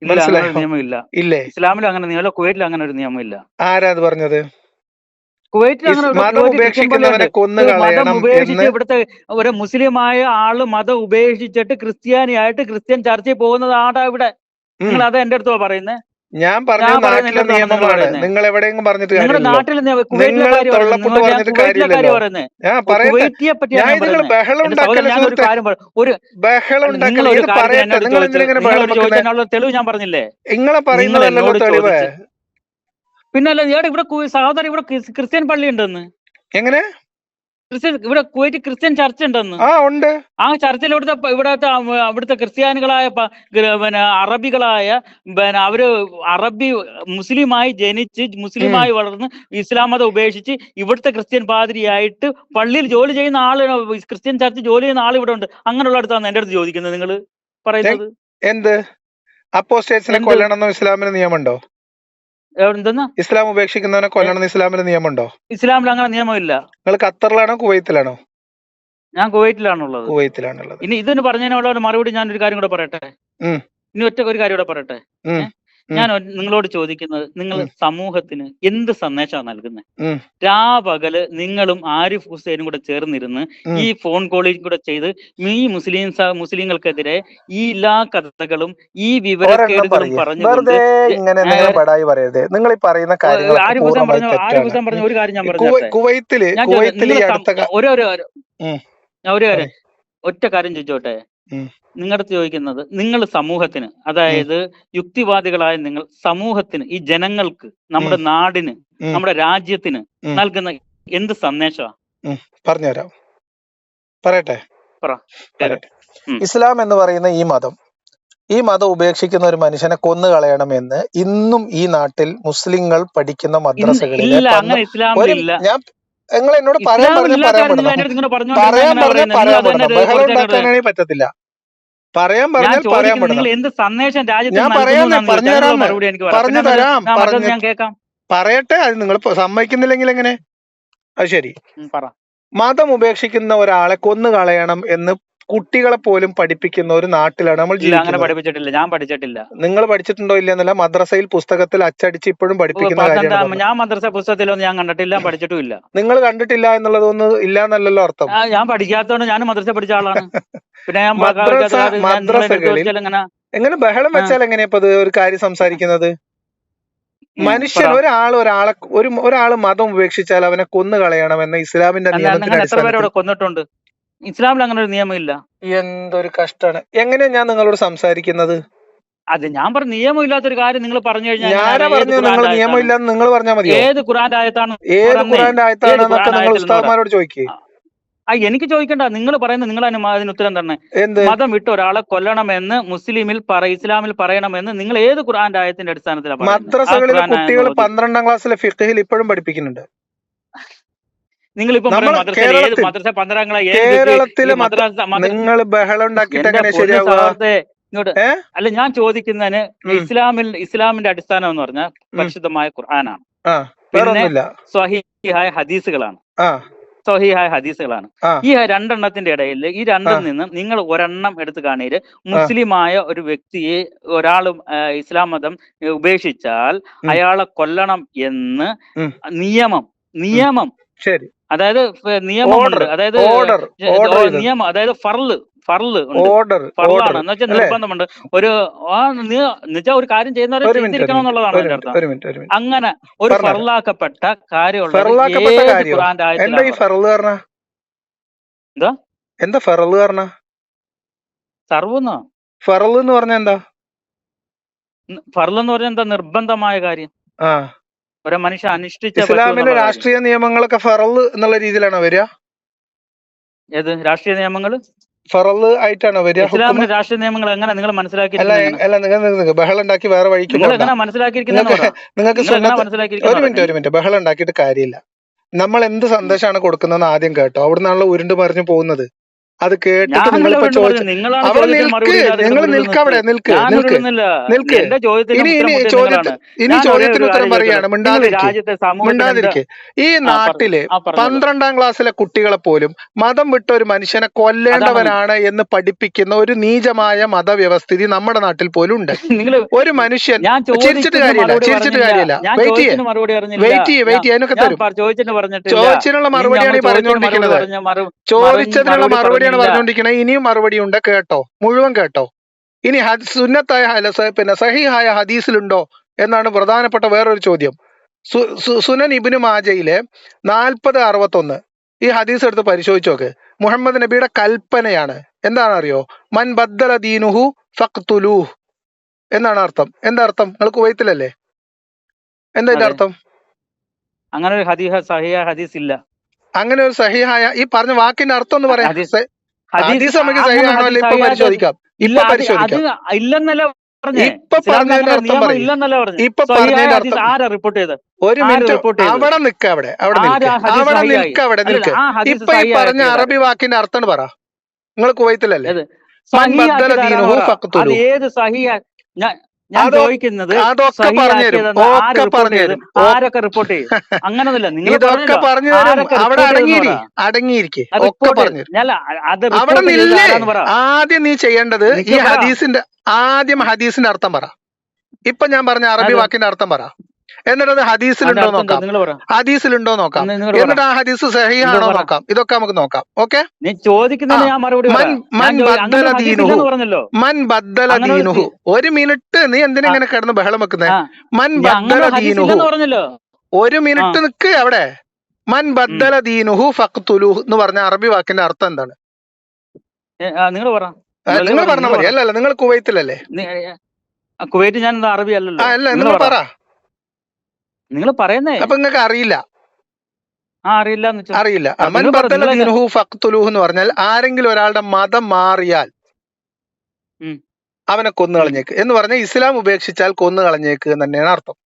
Speaker 1: ഇല്ല ഇസ്ലാമിലും അങ്ങനെ നിയമമില്ല കുവൈറ്റിലും അങ്ങനെ ഒരു നിയമമില്ല.
Speaker 2: ആരാ അത് പറഞ്ഞത്?
Speaker 1: കുവൈറ്റിൽ
Speaker 2: മതം ഉപേക്ഷിക്കുന്നവനെ കൊന്നു കളയണം
Speaker 1: ഉപേക്ഷിച്ച് ഇവിടുത്തെ ഒരു മുസ്ലിമായ ആൾ മതം ഉപേക്ഷിച്ചിട്ട് ക്രിസ്ത്യാനിയായിട്ട് ക്രിസ്ത്യൻ ചർച്ചയിൽ പോകുന്നതാണ് ഇവിടെ. നിങ്ങൾ അത് എന്റെ അടുത്തോ പറയുന്നത്
Speaker 2: ഞാൻ
Speaker 1: പറഞ്ഞ
Speaker 2: നാട്ടിലെ
Speaker 1: എന്റെ നിങ്ങൾ
Speaker 2: നിയമമാണ്
Speaker 1: പറയുന്നത്
Speaker 2: നിങ്ങൾ എവിടെയെങ്കിലും പറഞ്ഞിട്ട് നിങ്ങൾ
Speaker 1: ഞാൻ
Speaker 2: പറഞ്ഞിട്ട് കാര്യമില്ലല്ലോ. ഞാൻ
Speaker 1: പറയുന്നത്
Speaker 2: ബഹളം ഉണ്ടാക്കല്ലേ ഇത് പറയട്ടെ. നിങ്ങൾ എന്തിനാ ബഹളം
Speaker 1: തെളിവ് ഞാൻ പറഞ്ഞില്ലേ?
Speaker 2: നിങ്ങളെ
Speaker 1: പറയുന്നതല്ലോ
Speaker 2: തെളിവ്.
Speaker 1: ചോദിച്ച്. പിന്നെ ഇവിടെ സാധാരണ സഹോദരൻ ഇവിടെ ക്രിസ്ത്യൻ പള്ളി ഉണ്ടെന്ന്
Speaker 2: എങ്ങനെ?
Speaker 1: ക്രിസ്ത്യൻ ഇവിടെ കുവൈറ്റ് ക്രിസ്ത്യൻ ചർച്ച് ഉണ്ടെന്ന്.
Speaker 2: ആ ഉണ്ട്.
Speaker 1: ആ ചർച്ചിൽ ഇവിടുത്തെ ഇവിടുത്തെ അവിടുത്തെ ക്രിസ്ത്യാനികളായ പിന്നെ അറബികളായ പിന്നെ അവർ അറബി മുസ്ലിമായി ജനിച്ച്. മുസ്ലിമായി വളർന്ന് ഇസ്ലാം മതം ഉപേക്ഷിച്ച് ഇവിടുത്തെ ക്രിസ്ത്യൻ പാതിരിയായിട്ട് പള്ളിയിൽ ജോലി ചെയ്യുന്ന ആൾ ക്രിസ്ത്യൻ ചർച്ച് ജോലി ചെയ്യുന്ന ആൾ ഇവിടെ ഉണ്ട്. അങ്ങനെയുള്ള അടുത്താണ് എന്റെ അടുത്ത് ചോദിക്കുന്നത്. നിങ്ങൾ പറയുന്നത്?
Speaker 2: എന്ത്? അപ്പോസ്റ്റേറ്റ്സിനെ
Speaker 1: എന്ത്?
Speaker 2: കൊല്ലണം എന്ന് ഇസ്ലാമിന് നിയമമുണ്ടോ?
Speaker 1: എന്തെന്ന്
Speaker 2: ഇസ്ലാം ഉപേക്ഷിക്കുന്നവനെ കൊല്ലണം എന്ന് ഇസ്ലാമിന് നിയമമുണ്ടോ?
Speaker 1: ഇസ്ലാമിൽ അങ്ങനെ നിയമമില്ല.
Speaker 2: നിങ്ങൾ ഖത്തറിലാണോ കുവൈത്തിലാണോ?
Speaker 1: ഞാൻ കുവൈറ്റിലാണുള്ളത്.
Speaker 2: കുവൈത്തിലാണുള്ളത്.
Speaker 1: ഇനി ഇതിന് പറഞ്ഞതിനുള്ള മറുപടി ഞാൻ ഒരു കാര്യം കൂടെ പറയട്ടെ? ഇനി ഒറ്റ ഒരു കാര്യം കൂടെ പറയട്ടെ? ഞാൻ നിങ്ങളോട് ചോദിക്കുന്നത് നിങ്ങൾ സമൂഹത്തിന് എന്ത് സന്ദേശമാണ് നൽകുന്നത്
Speaker 2: രാവകൽ
Speaker 1: രാപകൽ നിങ്ങളും ആരിഫ് ഹുസൈനും കൂടെ ചേർന്നിരുന്ന് ഈ ഫോൺ കോളിൽ കൂടെ ചെയ്ത് ഈ മുസ്ലിം മുസ്ലിങ്ങൾക്കെതിരെ ഈ എല്ലാ കഥകളും ഈ വിവരക്കേടുകളും
Speaker 2: പറഞ്ഞു ഇങ്ങനെ നിങ്ങൾ ബടായി പറയരുത്. നിങ്ങൾ ഈ പറയുന്ന കാര്യങ്ങൾ
Speaker 1: ആരിഫ് ഹുസൈൻ പറഞ്ഞു ആരിഫ് ഹുസൈൻ പറഞ്ഞു ഒരു കാര്യം ഞാൻ പറഞ്ഞു
Speaker 2: കുവൈ-
Speaker 1: കുവൈത്തിൽ
Speaker 2: കുവൈത്തിൽ
Speaker 1: ഞാൻ ഒരു കാര്യം ഒറ്റ കാര്യം ചോദിച്ചോട്ടെ?
Speaker 2: ഉം.
Speaker 1: നിങ്ങളുടെ ചോദിക്കുന്നത് നിങ്ങൾ സമൂഹത്തിന് അതായത് യുക്തിവാദികളായ നിങ്ങൾ സമൂഹത്തിന് ഈ ജനങ്ങൾക്ക് നമ്മുടെ നാടിന് നമ്മുടെ രാജ്യത്തിന് നൽകുന്ന എന്ത് സന്ദേശമാണ്
Speaker 2: പറഞ്ഞുതരാം. പറയട്ടെ?
Speaker 1: പറ.
Speaker 2: പറയട്ടെ. ഇസ്ലാം എന്ന് പറയുന്ന ഈ മതം ഈ മതം ഉപേക്ഷിക്കുന്ന ഒരു മനുഷ്യനെ കൊന്നു കളയണമെന്ന് ഇന്നും ഈ നാട്ടിൽ മുസ്ലിങ്ങൾ പഠിക്കുന്ന
Speaker 1: മദ്രസകളിൽ
Speaker 2: ഞാൻ നിങ്ങൾ എന്നോട് പറയാൻ പറഞ്ഞു പറയാൻ പറഞ്ഞു പറയാൻ
Speaker 1: പറഞ്ഞ
Speaker 2: ബഹളം ഉണ്ടാക്കാനേ പറ്റത്തില്ല. പറയാൻ പറഞ്ഞാൽ പറയാൻ
Speaker 1: നിങ്ങൾ എന്ത് സന്ദേശം
Speaker 2: ഞാൻ പറഞ്ഞു തരാം. പറഞ്ഞു തരാം, പറഞ്ഞു-
Speaker 1: ഞാൻ കേൾക്കാം.
Speaker 2: പറയട്ടെ അത് നിങ്ങൾ സമ്മതിക്കുന്നില്ലെങ്കിൽ എങ്ങനെ? അത് ശരി. മതം ഉപേക്ഷിക്കുന്ന ഒരാളെ കൊന്നു കളയണം എന്ന് കുട്ടികളെ പോലും പഠിപ്പിക്കുന്ന ഒരു നാട്ടിലാണ് നമ്മൾ
Speaker 1: അങ്ങനെ പഠിപ്പിച്ചിട്ടില്ല. ഞാൻ പഠിച്ചിട്ടില്ല.
Speaker 2: നിങ്ങൾ പഠിച്ചിട്ടുണ്ടോ ഇല്ല എന്നല്ല മദ്രസയിൽ പുസ്തകത്തിൽ അച്ചടിച്ച് ഇപ്പോഴും പഠിപ്പിക്കുന്ന
Speaker 1: ഞാൻ മദ്രസ പുസ്തകത്തിലൊന്നും ഞാൻ കണ്ടിട്ടില്ല പഠിച്ചിട്ടും ഇല്ല.
Speaker 2: നിങ്ങൾ കണ്ടിട്ടില്ല എന്നുള്ളതൊന്നും ഇല്ല എന്നല്ലല്ലോ അർത്ഥം
Speaker 1: ഞാൻ പഠിക്കാത്തതുകൊണ്ട് ഞാൻ മദ്രസ പഠിച്ച ആളാണ്. പിന്നെ ഞാൻ
Speaker 2: മദ്രസകളിൽ
Speaker 1: എങ്ങനെ?
Speaker 2: ബഹളം വെച്ചാൽ എങ്ങനെയാ ഒരു കാര്യം സംസാരിക്കുന്നത്? മനുഷ്യൻ. ഒരാൾ ഒരാളെ ഒരു ഒരാൾ മതം ഉപേക്ഷിച്ചാൽ അവനെ കൊന്നു
Speaker 1: കളയണം എന്ന ഇസ്ലാമിന്റെ
Speaker 2: അടിസ്ഥാനത്തിൽ.
Speaker 1: കൊന്നിട്ടുണ്ട്? ഇസ്ലാമിൽ അങ്ങനെ ഒരു നിയമമില്ല. ഇല്ല
Speaker 2: എന്തൊരു കഷ്ടമാണ് എങ്ങനെയാ ഞാൻ നിങ്ങളോട് സംസാരിക്കുന്നത്?
Speaker 1: അത് ഞാൻ പറഞ്ഞ നിയമം ഇല്ലാത്തൊരു കാര്യം നിങ്ങൾ പറഞ്ഞു കഴിഞ്ഞാൽ
Speaker 2: ഞാനാ പറഞ്ഞു നിങ്ങൾ നിങ്ങൾ പറഞ്ഞാൽ മതി
Speaker 1: ഏത് ഖുറാന്റെ ആയത്താണ്
Speaker 2: ഏത്
Speaker 1: പറഞ്ഞേ.
Speaker 2: ഖുറാന്റെ ആയത്താണ് നിങ്ങൾ ഉസ്താദ്മാരോട് ചോദിക്കേ.
Speaker 1: ആ എനിക്ക് ചോദിക്കണ്ട. നിങ്ങൾ പറയുന്നത് നിങ്ങൾ അതിന് ഉത്തരം തന്നെ. മതം വിട്ട് ഒരാളെ കൊല്ലണമെന്ന് മുസ്ലിമിൽ പറ ഇസ്ലാമിൽ പറയണമെന്ന് നിങ്ങൾ ഏത് ഖുറാന്റെ ആയത്തിന്റെ അടിസ്ഥാനത്തിലാണ്
Speaker 2: മദ്രസകളിലെ കുട്ടികൾ പന്ത്രണ്ടാം ക്ലാസ്സിലെ ഫിഖഹിൽ ഇപ്പോഴും പഠിപ്പിക്കുന്നുണ്ട്.
Speaker 1: നിങ്ങൾ ഇപ്പം
Speaker 2: നമ്മൾ
Speaker 1: മദ്രസ പന്ത്രണ്ടാം
Speaker 2: കേരളത്തിലെ നിങ്ങൾ ബഹളം ഉണ്ടാക്കിയിട്ട് എങ്ങനെ ശരിയാവുക?
Speaker 1: അല്ല ഞാൻ ചോദിക്കുന്നതിന് ഇസ്ലാമിൽ ഇസ്ലാമിന്റെ അടിസ്ഥാനം എന്ന് പറഞ്ഞാൽ പരിശുദ്ധമായ ഖുർആനാണ്.
Speaker 2: പിന്നെ
Speaker 1: സ്വഹിഹായ ഹദീസുകളാണ്. സ്വഹീഹായ ഹദീസുകളാണ്. ഈ രണ്ടെണ്ണത്തിന്റെ ഇടയിൽ ഈ രണ്ടിൽ നിന്നും നിങ്ങൾ ഒരെണ്ണം എടുത്തു കാണീര് മുസ്ലിമായ ഒരു വ്യക്തിയെ ഒരാൾ ഇസ്ലാം മതം ഉപേക്ഷിച്ചാൽ അയാളെ കൊല്ലണം എന്ന് നിയമം നിയമം
Speaker 2: ശരി.
Speaker 1: അതായത് നിയമമുണ്ട് അതായത്
Speaker 2: ഓർഡർ
Speaker 1: നിയമം അതായത് ഫർൾ ഫർൾ
Speaker 2: ഓർഡർ
Speaker 1: ഫർളാണ്. എന്ന് വെച്ചാൽ നിർബന്ധമുണ്ട്. ഒരു ആ എന്നുവെച്ചാൽ ഒരു കാര്യം ചെയ്യുന്നവരെ ചെയ്തിരിക്കണം എന്നുള്ളതാണ് അർത്ഥം. അങ്ങനെ ഒരു
Speaker 2: ഫർളാക്കപ്പെട്ട
Speaker 1: കാര്യമുള്ള
Speaker 2: എന്താ
Speaker 1: എന്താ?
Speaker 2: ഫെറൽ പറഞ്ഞ?
Speaker 1: സർവെന്നോ
Speaker 2: ഫെറൽ എന്ന് പറഞ്ഞ എന്താ?
Speaker 1: ഫർൾ എന്ന് പറഞ്ഞ എന്താ നിർബന്ധമായ കാര്യം?
Speaker 2: ആ.
Speaker 1: ഒരു മനുഷ്യൻ അനുഷ്ഠിച്ച
Speaker 2: ഇസ്ലാമിലെ രാഷ്ട്രീയ നിയമങ്ങളൊക്കെ ഫറൾ എന്നുള്ള രീതിയിലാണോ വരിക?
Speaker 1: ഏത്? രാഷ്ട്രീയ നിയമങ്ങൾ
Speaker 2: ഫറൾ ആയിട്ടാണോ വരിക?
Speaker 1: ഇസ്ലാമിലെ രാഷ്ട്രീയ നിയമങ്ങൾ എങ്ങനെ നിങ്ങൾ
Speaker 2: അല്ല അല്ല നിങ്ങൾ ബഹളം ഉണ്ടാക്കി വേറെ വഴിക്ക് നിങ്ങൾക്ക് ഒരു മിനിറ്റ് ഒരു മിനിറ്റ്. ബഹളം ഉണ്ടാക്കിയിട്ട് കാര്യമില്ല. നമ്മൾ എന്ത് സന്ദേശമാണ് കൊടുക്കുന്നതെന്ന് ആദ്യം കേട്ടോ. അവിടുന്നാണല്ലോ ഉരുണ്ട് മറിഞ്ഞു പോകുന്നത്. അത് കേട്ടിട്ട് നിങ്ങളിപ്പോ ഇപ്പൊ
Speaker 1: ചോദിച്ചു
Speaker 2: അവിടെ നിൽക്ക് നിങ്ങൾ നിൽക്ക അവിടെ നിൽക്ക് നിൽക്ക്. നിൽക്ക്. ഇനി ഇനി ചോദ്യത്തിന് ഇനി ചോദ്യത്തിന് ഉത്തരം പറയാണ് മിണ്ടാതിരിക്കെ. മിണ്ടാതിരിക്കെ. ഈ നാട്ടിലെ പന്ത്രണ്ടാം ക്ലാസ്സിലെ കുട്ടികളെ പോലും മതം വിട്ട ഒരു മനുഷ്യനെ കൊല്ലേണ്ടവനാണ് എന്ന് പഠിപ്പിക്കുന്ന ഒരു നീചമായ മതവ്യവസ്ഥിതി നമ്മുടെ നാട്ടിൽ പോലും ഉണ്ട്. ഒരു മനുഷ്യൻ ചിരിച്ചിട്ട് കാര്യമില്ല ചിരിച്ചിട്ട് കാര്യമില്ല. വെയിറ്റ് ചെയ്യേ. വെയിറ്റ് ചെയ്യേ വെയിറ്റ് ചെയ്യേ. അതിനൊക്കെ തരും. ചോദിച്ചതിനുള്ള മറുപടിയാണ് ഈ പറഞ്ഞുകൊണ്ടിരിക്കുന്നത്. ചോദിച്ചതിനുള്ള
Speaker 1: മറുപടി
Speaker 2: മറുപടിയാണ്. പറഞ്ഞുകൊണ്ടിരിക്കുന്നത് ഇനിയും മറുപടി ഉണ്ട് കേട്ടോ. മുഴുവൻ കേട്ടോ. ഇനി സുന്നത്തായ പിന്നെ സഹിഹായ ഹദീസിലുണ്ടോ എന്നാണ് പ്രധാനപ്പെട്ട വേറൊരു ചോദ്യം. സുനൻ ഇബിന് മാജയിലെ നാൽപ്പത് അറുപത്തൊന്ന്. ഈ ഹദീസ് എടുത്ത് പരിശോധിച്ചു നോക്ക്. മുഹമ്മദ് നബിയുടെ കൽപ്പനയാണ്. എന്താണറിയോ മൻ ബദ്ദല ദീനുഹു ഫഖ്തുലൂഹ്. എന്നാണ് അർത്ഥം. എന്താ അർത്ഥം? നിങ്ങൾ കുവൈത്തിലല്ലേ? എന്താ ഇതിന്റെ അർത്ഥം?
Speaker 1: അങ്ങനെ ഒരു ഹദീസ് ഇല്ല.
Speaker 2: അങ്ങനെ ഒരു സഹിഹായ ഈ പറഞ്ഞ വാക്കിന്റെ അർത്ഥം എന്ന് പറയാം.
Speaker 1: ഹദീസ്-
Speaker 2: ഹദീസ് നമുക്ക് സഹിയാണോ ഇപ്പൊ പരിശോധിക്കാം? ഇപ്പൊ പരിശോധിക്കാം.
Speaker 1: ഇല്ലെന്നല്ല
Speaker 2: ഇപ്പൊ പറഞ്ഞതിന്റെ അർത്ഥം പറയും ഇപ്പൊ
Speaker 1: സഹിയായ
Speaker 2: പറഞ്ഞതിന്റെ അർത്ഥം
Speaker 1: ആരാ റിപ്പോർട്ട് ചെയ്ത്
Speaker 2: ഒരു മിനിറ്റ്? അവിടെ അവിടെ അവിടെ നിൽക്ക്. അവിടെ? നിൽക്ക് അവിടെ നിൽക്ക്.
Speaker 1: ആ
Speaker 2: ഇപ്പൊ ഈ പറഞ്ഞ അറബി വാക്കിന്റെ അർത്ഥം പറ. നിങ്ങൾ കുവൈത്തിലല്ലേ?
Speaker 1: ഏത്? സഹിയ ഞാൻ ചോദിക്കുന്നത് ആരൊക്കെ റിപ്പോർട്ട് ചെയ്യും അങ്ങനൊന്നുമില്ല. നിങ്ങൾ
Speaker 2: ഇതൊക്കെ
Speaker 1: പറഞ്ഞല്ലോ.
Speaker 2: പറഞ്ഞു അവിടെ അടങ്ങിയിരി അടങ്ങിയിരിക്കെ ഒക്കെ പറഞ്ഞു
Speaker 1: അത്
Speaker 2: അവിടെ ആദ്യം നീ ചെയ്യേണ്ടത് ഈ ഹദീസിന്റെ ആദ്യം ഹദീസിന്റെ അർത്ഥം പറ. ഇപ്പൊ ഞാൻ പറഞ്ഞ അറബി വാക്കിന്റെ അർത്ഥം പറ. എന്നിട്ട് അത് ഹദീസിലുണ്ടോ നോക്കാം. ഹദീസിലുണ്ടോ നോക്കാം. എന്നിട്ട് ആ ഹദീസ് സഹിയാണോ നോക്കാം. ഇതൊക്കെ നമുക്ക് നോക്കാം. ഓക്കെ? മൻ- ബദ്ദല ദീനുഹു.
Speaker 1: ഒരു
Speaker 2: മിനിറ്റ് നീ എന്തിനാ ഇങ്ങനെ കിടന്ന് ബഹളം വെക്കുന്നേ? മൻ ബദ്ദല ദീനുഹു. ഒരു മിനിറ്റ് നിക്ക് അവിടെ. മൻ ബദ്ദല ദീനുഹു ഫഖ്തുലുഹു എന്ന് പറഞ്ഞ അറബി വാക്കിന്റെ അർത്ഥം എന്താണ്?
Speaker 1: നിങ്ങൾ പറ. നിങ്ങൾ
Speaker 2: നിങ്ങൾ
Speaker 1: പറ,
Speaker 2: പറഞ്ഞാൽ മതി. അല്ല അല്ല നിങ്ങൾ കുവൈത്തിലല്ലേ?
Speaker 1: കുവൈറ്റ് ഞാൻ അറബി അല്ലല്ലോ.
Speaker 2: അല്ല
Speaker 1: നിങ്ങൾ പറ. നിങ്ങൾ പറയുന്നേ.
Speaker 2: അപ്പൊ നിങ്ങൾക്ക് അറിയില്ല.
Speaker 1: അറിയില്ല.
Speaker 2: അറിയില്ല എന്ന് പറഞ്ഞാൽ ആരെങ്കിലും ഒരാളുടെ മതം മാറിയാൽ. അവനെ കൊന്നു കളഞ്ഞേക്ക് എന്ന് പറഞ്ഞാൽ ഇസ്ലാം ഉപേക്ഷിച്ചാൽ കൊന്നു കളഞ്ഞേക്ക് എന്ന് തന്നെയാണ് അർത്ഥം.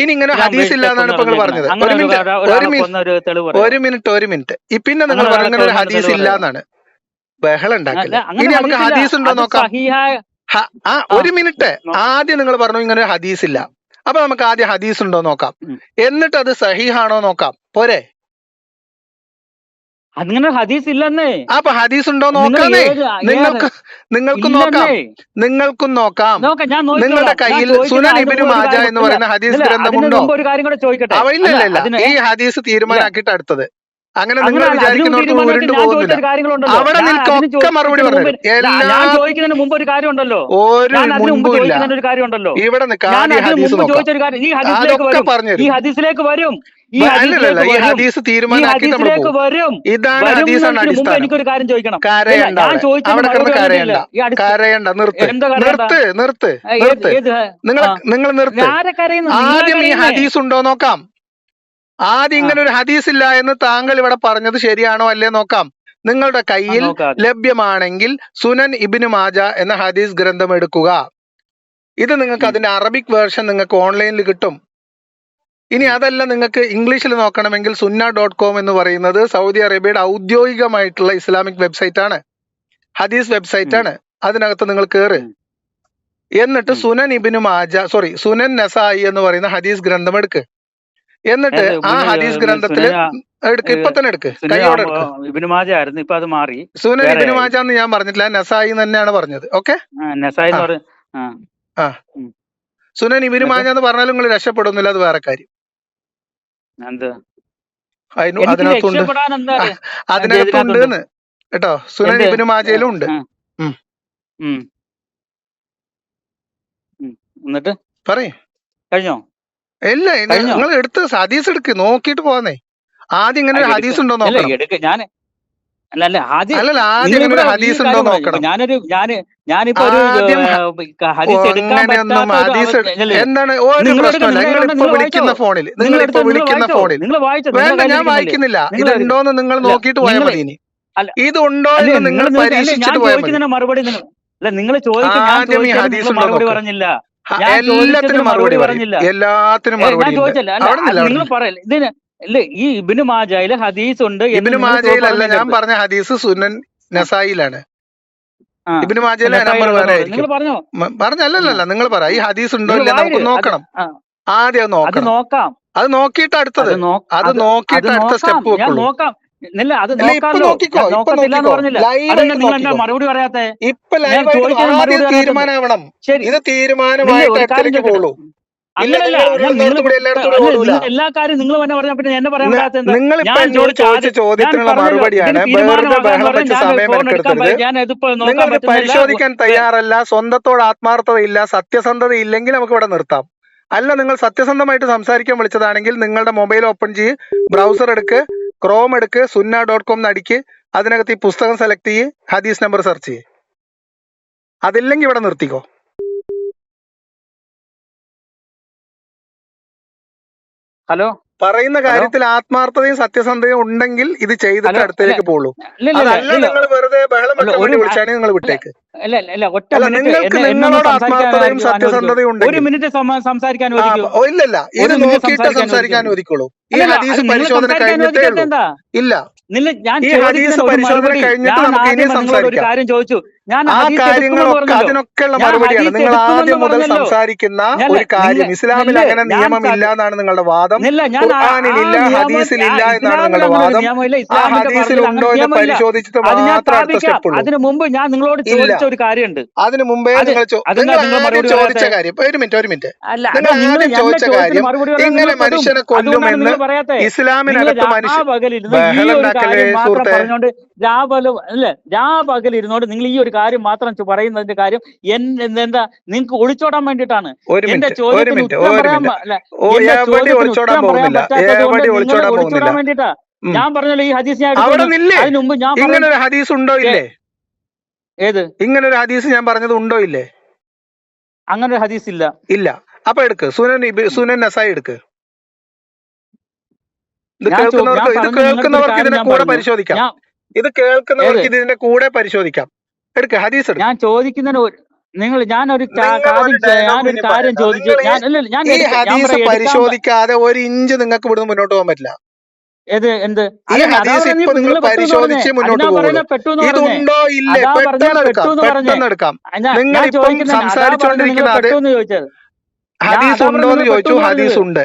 Speaker 2: ഇനി ഇങ്ങനെ ഹദീസ് ഇല്ല എന്നാണ് ഇപ്പൊ നിങ്ങൾ പറഞ്ഞത്. ഒരു മിനിറ്റ്
Speaker 1: ഒരു
Speaker 2: മിനിറ്റ്
Speaker 1: ഒരു
Speaker 2: മിനിറ്റ് പിന്നെ നിങ്ങൾ പറഞ്ഞ ഒരു ഹദീസ് ഇല്ല എന്നാണ് ബഹളം ഉണ്ടാക്കില്ല ഇനി നമുക്ക് ഹദീസ് ഉണ്ടോ നോക്കാം. ആ ഒരു മിനിറ്റ്. ആദ്യം നിങ്ങൾ പറഞ്ഞു ഇങ്ങനെ ഒരു ഹദീസ് ഇല്ല. അപ്പൊ നമുക്ക് ആദ്യം ഹദീസ് ഉണ്ടോ നോക്കാം. എന്നിട്ട് അത് സഹിഹാണോ നോക്കാം. പോരെ.
Speaker 1: അങ്ങനെ ഹദീസ് ഇല്ലെന്നേ.
Speaker 2: അപ്പൊ ഹദീസ് ഉണ്ടോ
Speaker 1: നോക്കാമേ
Speaker 2: നോക്കാന്നേ. നിങ്ങൾക്ക് നിങ്ങൾക്കും നോക്കാം. നിങ്ങൾക്കും നോക്കാം. നിങ്ങളുടെ കയ്യിൽ സുനൻ ഇബിനു മാജ എന്ന് പറയുന്ന ഹദീസ്
Speaker 1: ഗ്രന്ഥം ഉണ്ടോ
Speaker 2: ഗ്രന്ഥമുണ്ടോ? അവ ഇല്ല ഈ ഹദീസ് തീരുമാനാക്കിയിട്ട് അടുത്തത്. അങ്ങനെ നിങ്ങൾ. അവിടെ നിൽക്കൊക്കെ മറുപടി പറഞ്ഞു
Speaker 1: ഞാൻ- ചോദിക്കുന്നതിന് മുമ്പ് ഒരു കാര്യമുണ്ടല്ലോ.
Speaker 2: ഒരു
Speaker 1: ഒരു കാര്യമുണ്ടല്ലോ.
Speaker 2: ഇവിടെ
Speaker 1: ഈ ഹദീസിലേക്ക് വരും. ഈ
Speaker 2: ഹദീസ് നമ്മൾ
Speaker 1: വരും.
Speaker 2: ഇതാണ് ഹദീസാണ് അടിസ്ഥാനം.
Speaker 1: എനിക്കൊരു കാര്യം ചോദിക്കണം.
Speaker 2: കരയണ്ട അവിടെ. കിടന്ന് കരയണ്ട. കരയണ്ട നിർത്ത്. നിർത്ത് നിർത്ത് നിർത്ത്. നിങ്ങൾ. നിങ്ങൾ നിർത്ത്. ആദ്യം ഈ ഹദീസ് ഉണ്ടോ നോക്കാം. ആദ്യം ഇങ്ങനെ ഒരു ഹദീസ് ഇല്ല എന്ന് താങ്കൾ ഇവിടെ പറഞ്ഞത് ശരിയാണോ അല്ലേ നോക്കാം. നിങ്ങളുടെ കയ്യിൽ ലഭ്യമാണെങ്കിൽ സുനൻ ഇബിനു മാജ എന്ന ഹദീസ് ഗ്രന്ഥം എടുക്കുക. ഇത് നിങ്ങൾക്ക് അതിന്റെ അറബിക് വേർഷൻ നിങ്ങൾക്ക് ഓൺലൈനിൽ കിട്ടും. ഇനി അതല്ല നിങ്ങൾക്ക് ഇംഗ്ലീഷിൽ നോക്കണമെങ്കിൽ സുന്ന ഡോട്ട് കോം എന്ന് പറയുന്നത് സൗദി അറേബ്യയുടെ ഔദ്യോഗികമായിട്ടുള്ള ഇസ്ലാമിക് വെബ്സൈറ്റ് ആണ്. ഹദീസ് വെബ്സൈറ്റ് ആണ്. അതിനകത്ത് നിങ്ങൾ കയറ് എന്നിട്ട് Sunan Ibn Majah sorry Sunan Nasai എന്ന് പറയുന്ന ഹദീസ് ഗ്രന്ഥം എടുക്ക്. എന്നിട്ട് ആ ഹദീസ്
Speaker 1: ഗ്രന്ഥത്തിൽ
Speaker 2: എടുക്ക് ഇപ്പൊ തന്നെ എടുക്ക്. കൈയോടെ എടുക്ക്.
Speaker 1: ഇബ്നു മാജ ആയിരുന്നു ഇപ്പൊ അത് മാറി.
Speaker 2: സുനൻ
Speaker 1: വേറെ
Speaker 2: ഇബിനു എന്ന് ഞാൻ പറഞ്ഞിട്ടില്ല നസായി തന്നെയാണ് പറഞ്ഞത്. ഓക്കെ?
Speaker 1: ആ, നസായി
Speaker 2: ആ.
Speaker 1: ആ.
Speaker 2: സുനൻ ഇബിനു
Speaker 1: എന്നിട്ട്?
Speaker 2: മാജ എന്ന് പറഞ്ഞാലും നിങ്ങൾ രക്ഷപ്പെടുന്നില്ല അത് വേറെ കാര്യം. അതിനകത്തുണ്ട്. അതിനകത്തുണ്ട് കേട്ടോ? സുനൻ
Speaker 1: എന്ത്?
Speaker 2: ഇബിനു മാജയിലും ഉണ്ട്.
Speaker 1: എന്നിട്ട്?
Speaker 2: പറയും.
Speaker 1: കഴിഞ്ഞോ?
Speaker 2: ഇല്ല നിങ്ങൾ എടുത്ത് ഹദീസ് എടുക്ക് നോക്കിട്ട് പോന്നേ ആദ്യം ഇങ്ങനെ ഒരു ഹദീസ് ഉണ്ടോ നോക്കണം.
Speaker 1: ഞാൻ അല്ല അല്ല ആദ്യം
Speaker 2: അല്ലല്ല ആദ്യം
Speaker 1: നിങ്ങൾ
Speaker 2: ഇങ്ങനെ ഹദീസ് ഉണ്ടോ. നോക്കണം.
Speaker 1: ഞാനൊരു ഞാൻ ഞാനിപ്പോ ഒരു ഹദീസ് എടുക്കാൻ
Speaker 2: എന്താണ്? ഒരു പ്രശ്നമില്ല.
Speaker 1: നിങ്ങൾ
Speaker 2: ഇപ്പൊ വിളിക്കുന്ന ഫോണിൽ നിങ്ങൾ ഇപ്പൊ വിളിക്കുന്ന ഫോണിൽ വേണ്ട ഞാൻ വായിക്കുന്നില്ല? ഇതുണ്ടോന്ന് നിങ്ങൾ നോക്കിയിട്ട് പോയാൽ മതി. ഇനി ഇതുണ്ടോ
Speaker 1: അല്ലേ,
Speaker 2: എന്ന് നിങ്ങൾ പരീക്ഷിച്ചിട്ട് പോയാൽ മതി.
Speaker 1: മറുപടി അല്ല നിങ്ങൾ ചോദിക്കും ഞാൻ
Speaker 2: ആദ്യം ഹദീസ്
Speaker 1: നിങ്ങൾ മറുപടി പറഞ്ഞില്ല.
Speaker 2: എല്ലാത്തിനും മറുപടി
Speaker 1: പറഞ്ഞില്ല.
Speaker 2: എല്ലാത്തിനും മറുപടി
Speaker 1: ചോദിച്ചല്ല. നിങ്ങൾ പറയല്ലേ ഇതിന് ഇല്ല ഈ ഇബിന് മാജായിൽ ഹദീസ് ഉണ്ട്
Speaker 2: ഇബിന് മാജയിലല്ല ഞാൻ പറഞ്ഞ ഹദീസ് സുനൻ നസായിലാണ്. ഇബിന് മാജയിലെ നമ്പർ വേറെ പറഞ്ഞല്ലല്ല നിങ്ങൾ പറ. ഈ ഹദീസ് ഉണ്ടോ ഇല്ല നമുക്ക് നോക്കണം. ആദ്യം നോക്കണം.
Speaker 1: നോക്കാം.
Speaker 2: അത് നോക്കിയിട്ട് അടുത്തത്.
Speaker 1: അത്
Speaker 2: നോക്കിയിട്ട് അടുത്ത സ്റ്റെപ്പ്
Speaker 1: നോക്കാം. ഇല്ല അത് നോക്കാമല്ലോ നോക്കത്തില്ല എന്ന് പറഞ്ഞില്ല. നിങ്ങൾ എന്താ മറുപടി പറയാത്തെ?
Speaker 2: തീരുമാനമാവണം.
Speaker 1: ശരി.
Speaker 2: ഇത് തീരുമാനമായിട്ട് പോകുള്ളൂ നിങ്ങൾ
Speaker 1: നിങ്ങൾ എല്ലാ കാര്യം നിങ്ങൾ തന്നെ പറഞ്ഞാൽ പിന്നെ എന്നെ പറയാൻ പറ്റാത്ത
Speaker 2: നിങ്ങൾ
Speaker 1: ഞാൻ ചോദിച്ച
Speaker 2: ചോദ്യത്തിനുള്ള മറുപടിയാണ്. നിങ്ങൾക്ക് പരിശോധിക്കാൻ തയ്യാറല്ല. സ്വന്തത്തോട് ആത്മാർത്ഥത ഇല്ല സത്യസന്ധത ഇല്ലെങ്കിൽ നമുക്ക് ഇവിടെ നിർത്താം. അല്ല നിങ്ങൾ സത്യസന്ധമായിട്ട് സംസാരിക്കാൻ വിളിച്ചതാണെങ്കിൽ നിങ്ങളുടെ മൊബൈൽ ഓപ്പൺ ചെയ്യ് ബ്രൗസർ എടുക്ക്. ക്രോം എടുക്ക് സുന്ന ഡോട്ട് കോം അടിക്ക് അതിനകത്ത് ഈ പുസ്തകം സെലക്ട് ചെയ്യ് ഹദീസ് നമ്പർ സെർച്ച് ചെയ്യ്. അതില്ലെങ്കിൽ ഇവിടെ നിർത്തിക്കോ.
Speaker 1: ഹലോ
Speaker 2: പറയുന്ന കാര്യത്തിൽ ആത്മാർത്ഥതയും സത്യസന്ധതയും ഉണ്ടെങ്കിൽ ഇത് ചെയ്തിട്ട് അടുത്തേക്ക് പോളൂ
Speaker 1: ഇല്ല ഇല്ല
Speaker 2: അതല്ല
Speaker 1: ഇല്ല.
Speaker 2: നിങ്ങൾ വെറുതെ ബഹളം
Speaker 1: അല്ല,
Speaker 2: വെക്കാൻ
Speaker 1: ഒരു
Speaker 2: വേണ്ടി വിളിച്ചാണെങ്കിൽ നിങ്ങൾ വിട്ടേക്ക്.
Speaker 1: ഇല്ല ഈ ഹദീസ് പരിശോധന
Speaker 2: കഴിഞ്ഞിട്ട്
Speaker 1: നമുക്ക്
Speaker 2: നിങ്ങൾക്ക്
Speaker 1: സംസാരിക്കാം
Speaker 2: നിങ്ങളോട്
Speaker 1: സംസാരിക്കാൻ
Speaker 2: ആത്മാർത്ഥതയും
Speaker 1: അനുവദിക്കൂ.
Speaker 2: സത്യസന്ധതയും
Speaker 1: ഒരു
Speaker 2: ഉണ്ടെങ്കിൽ
Speaker 1: മിനിറ്റ് സമ- സംസാരിക്കാൻ ഞാൻ
Speaker 2: ആ കാര്യങ്ങളൊക്കെ അതിനൊക്കെയുള്ള മറുപടിയാണ് നിങ്ങൾ ആദ്യം മുതൽ സംസാരിക്കുന്ന ഒരു കാര്യം ഇസ്ലാമിൽ അങ്ങനെ
Speaker 1: നിയമം
Speaker 2: എന്നാണ് നിങ്ങളുടെ വാദം. ഖുർആാനിലില്ല ഹദീസിലില്ല എന്നാണ് നിങ്ങളുടെ വാദം. ആ ഹദീസിൽ ഉണ്ടോ എന്ന് പരിശോധിച്ചിട്ട് മാത്രം അടുത്ത സ്റ്റെപ്പ് ഉള്ളൂ
Speaker 1: അതിനു മുമ്പ് ഞാൻ നിങ്ങളോട് ചോദിച്ച ഒരു കാര്യമുണ്ട്.
Speaker 2: അതിനു മുമ്പേ നിങ്ങൾ ചോദിച്ച കാര്യം ഒരു മിനിറ്റ് ഒരു മിനിറ്റ്. നിങ്ങൾ ആദ്യം ചോദിച്ച കാര്യം
Speaker 1: എങ്ങനെ
Speaker 2: മനുഷ്യനെ കൊല്ലുമെന്ന് ഇസ്ലാമിനകത്ത്
Speaker 1: മനുഷ്യൻ
Speaker 2: ബഹളം
Speaker 1: ഇരുന്നോട് നിങ്ങൾ ഈ ഒരു കാര്യം മാത്രം പറയുന്നതിന്റെ കാര്യം എന്താ നിങ്ങൾക്ക് ഒളിച്ചോടാൻ
Speaker 2: വേണ്ടിട്ടാണ്
Speaker 1: എന്റെ ചോദ്യത്തിന് ഉത്തരം പറയാൻ
Speaker 2: ഒളിച്ചോടാൻ ഒളിച്ചോടാൻ
Speaker 1: ഞാൻ പറഞ്ഞല്ലോ ഈ ഹദീസ് ഞാൻ അതിന് മുമ്പ് ഞാൻ
Speaker 2: ഹദീസ് ഉണ്ടോ ഇല്ലേ?
Speaker 1: ഏത്?
Speaker 2: ഇങ്ങനെ ഹദീസ് ഞാൻ പറഞ്ഞത് ഉണ്ടോ ഇല്ലേ?
Speaker 1: അങ്ങനെ ഒരു ഹദീസ് ഇല്ല.
Speaker 2: ഇല്ല. അപ്പൊ എടുക്ക്. സുനൻ സുനൻ നസായി എടുക്ക്. ഇത് കേൾക്കുന്നവർക്ക് ഇത് കേൾക്കുന്നവർക്ക് ഇതിന്റെ കൂടെ പരിശോധിക്കാം. ഇത് കേൾക്കുന്നവർക്ക് ഇതിന്റെ കൂടെ പരിശോധിക്കാം. എടുക്ക ഹദീസ്
Speaker 1: ഞാൻ ചോദിക്കുന്നതിന് ഒരു നിങ്ങൾ
Speaker 2: ഞാൻ ഒരു
Speaker 1: കാര്യം ചോദിച്ചു. ഞാൻ അല്ലല്ല ഞാൻ
Speaker 2: ഈ ഹദീസ് പരിശോധിക്കാതെ ഒരു ഇഞ്ച് നിങ്ങൾക്ക് ഇവിടുന്ന് മുന്നോട്ട് പോകാൻ പറ്റില്ല.
Speaker 1: ഏത് എന്ത്?
Speaker 2: നിങ്ങൾ പരിശോധിച്ച് മുന്നോട്ട് ഇതുണ്ടോ ഇല്ലേ? പെട്ടെന്ന് എടുക്കാം പെട്ടെന്ന് എടുക്കാം. നിങ്ങൾ ഇപ്പം സംസാരിച്ചുകൊണ്ടിരിക്കുന്ന ഹദീസ് ഉണ്ടോ എന്ന് ചോദിച്ചു ഹദീസ് ഉണ്ട്.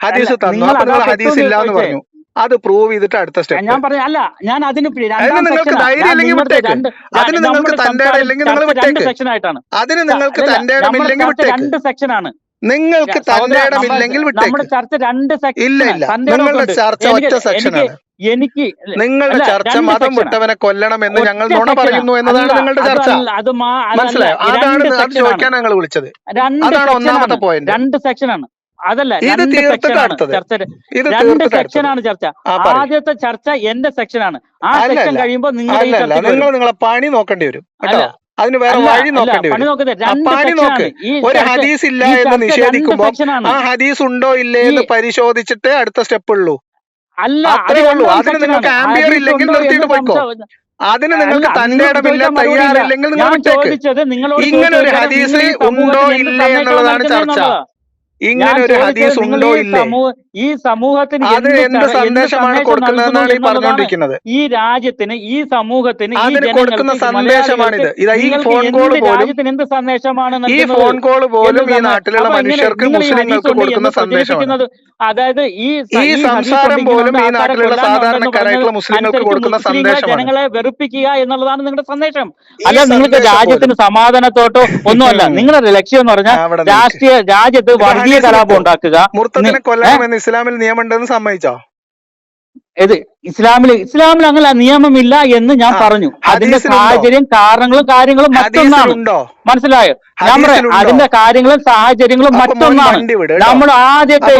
Speaker 2: ഹദീസ് തന്നു. അപ്പൊ നിങ്ങൾ ഹദീസ് ഇല്ല എന്ന് പറഞ്ഞു. അത് പ്രൂവ് ചെയ്തിട്ട് അടുത്ത സ്റ്റെപ്പ്
Speaker 1: ഞാൻ പറഞ്ഞു അല്ല ഞാൻ അതിന്
Speaker 2: നിങ്ങൾക്ക് ധൈര്യം ഇല്ലെങ്കിൽ വിട്ടേക്ക്. അതിന് നിങ്ങൾക്ക് തന്റെ ഇല്ലെങ്കിൽ നിങ്ങൾ വിട്ടേക്ക്. അതിന് നിങ്ങൾക്ക് തന്റെ ഇല്ലെങ്കിൽ വിട്ടേക്ക്.
Speaker 1: രണ്ട് സെക്ഷൻ
Speaker 2: ആണ്.
Speaker 1: നിങ്ങൾക്ക്
Speaker 2: തന്റെ ഇല്ലെങ്കിൽ വിട്ടേക്ക്.
Speaker 1: ചർച്ച രണ്ട് സെക്ഷൻ
Speaker 2: ഇല്ല
Speaker 1: ഇല്ല.
Speaker 2: നിങ്ങളുടെ ചർച്ച ഒറ്റ സെക്ഷനാണ്
Speaker 1: എനിക്ക്
Speaker 2: നിങ്ങളുടെ ചർച്ച മതം വിട്ടവനെ കൊല്ലണം എന്ന് ഞങ്ങൾ നുണ പറയുന്നു എന്നതാണ് നിങ്ങളുടെ ചർച്ച. മനസ്സിലായോ? അതാണ് ചോദിക്കാൻ ഞങ്ങൾ വിളിച്ചത്. അതാണ് ഒന്നാമത്തെ പോയിന്റ്
Speaker 1: രണ്ട് സെക്ഷനാണ് അതല്ല രണ്ട് സെക്ഷനാണ് ചർച്ച രണ്ട് സെക്ഷനാണ് ചർച്ച. ആദ്യത്തെ ചർച്ച എന്റെ സെക്ഷനാണ് ആ സെക്ഷൻ കഴിയുമ്പോൾ
Speaker 2: നിങ്ങൾ
Speaker 1: നിങ്ങൾ
Speaker 2: നിങ്ങളെ പണി നോക്കേണ്ടി വരും. അതിന് വേറെ വഴി നോക്കേണ്ടി വരും. പണി നോക്ക്. ഒരു ഹദീസ് ഇല്ല എന്ന്
Speaker 1: നിഷേധിക്കുമ്പോ
Speaker 2: ആ ഹദീസ് ഉണ്ടോ ഇല്ലേ എന്ന് പരിശോധിച്ചിട്ട് അടുത്ത സ്റ്റെപ്പ് ഉള്ളൂ.
Speaker 1: അല്ല
Speaker 2: അത്രേ ഉള്ളൂ. അതിന് നിങ്ങൾക്ക് ആംബിയർ ഇല്ലെങ്കിൽ നിർത്തിയിട്ട് പോയിക്കോ. അതിന് നിങ്ങൾക്ക് തന്റെ ഇടമില്ല തയ്യാറില്ലെങ്കിൽ നിങ്ങൾ വിട്ടേക്ക് ഇങ്ങനെ ഒരു ഹദീസ് ഉണ്ടോ ഇല്ലേ എന്നുള്ളതാണ് ചർച്ച. ഇങ്ങനെ ഒരു ഹദീസ് ഉണ്ടോ ഇല്ലേ?
Speaker 1: ഈ സമൂഹത്തിന്
Speaker 2: സന്ദേശമാണ് കൊടുക്കുന്നതെന്നാണ് ഈ
Speaker 1: ഈ രാജ്യത്തിന് ഈ സമൂഹത്തിന് ഈ
Speaker 2: ഫോൺ
Speaker 1: എന്ത് സന്ദേശമാണ്
Speaker 2: ഈ ഫോൺ കോൾ പോലും ഈ നാട്ടിലുള്ള മനുഷ്യർക്ക് മുസ്ലിങ്ങൾക്ക് കൊടുക്കുന്ന
Speaker 1: അതായത് ഈ
Speaker 2: സംസാരം പോലും ഈ നാട്ടിലുള്ള മുസ്ലിങ്ങൾക്ക് കൊടുക്കുന്ന സന്ദേശമാണ്.
Speaker 1: ജനങ്ങളെ വെറുപ്പിക്കുക എന്നുള്ളതാണ് നിങ്ങളുടെ സന്ദേശം. അല്ല നിങ്ങൾക്ക് രാജ്യത്തിന് സമാധാനത്തോട്ടോ ഒന്നുമല്ല. നിങ്ങളുടെ ലക്ഷ്യം എന്ന് പറഞ്ഞാൽ രാഷ്ട്രീയ രാജ്യത്ത് വർഗീയ കലാപം ഉണ്ടാക്കുക.
Speaker 2: മുർത്തതിനെ ഇസ്ലാമിൽ നിയമമുണ്ടെന്ന് സമ്മതിച്ചോ?
Speaker 1: ഏത്? ഇസ്ലാമിൽ ഇസ്ലാമിൽ അങ്ങനെ നിയമമില്ല എന്ന് ഞാൻ പറഞ്ഞു. അതിന്റെ സാഹചര്യം കാരണങ്ങളും കാര്യങ്ങളും മറ്റൊന്നാണ്. മനസ്സിലായോ? ഞാൻ അതിന്റെ കാര്യങ്ങളും സാഹചര്യങ്ങളും മറ്റൊന്നാണ്. നമ്മൾ ആദ്യത്തെ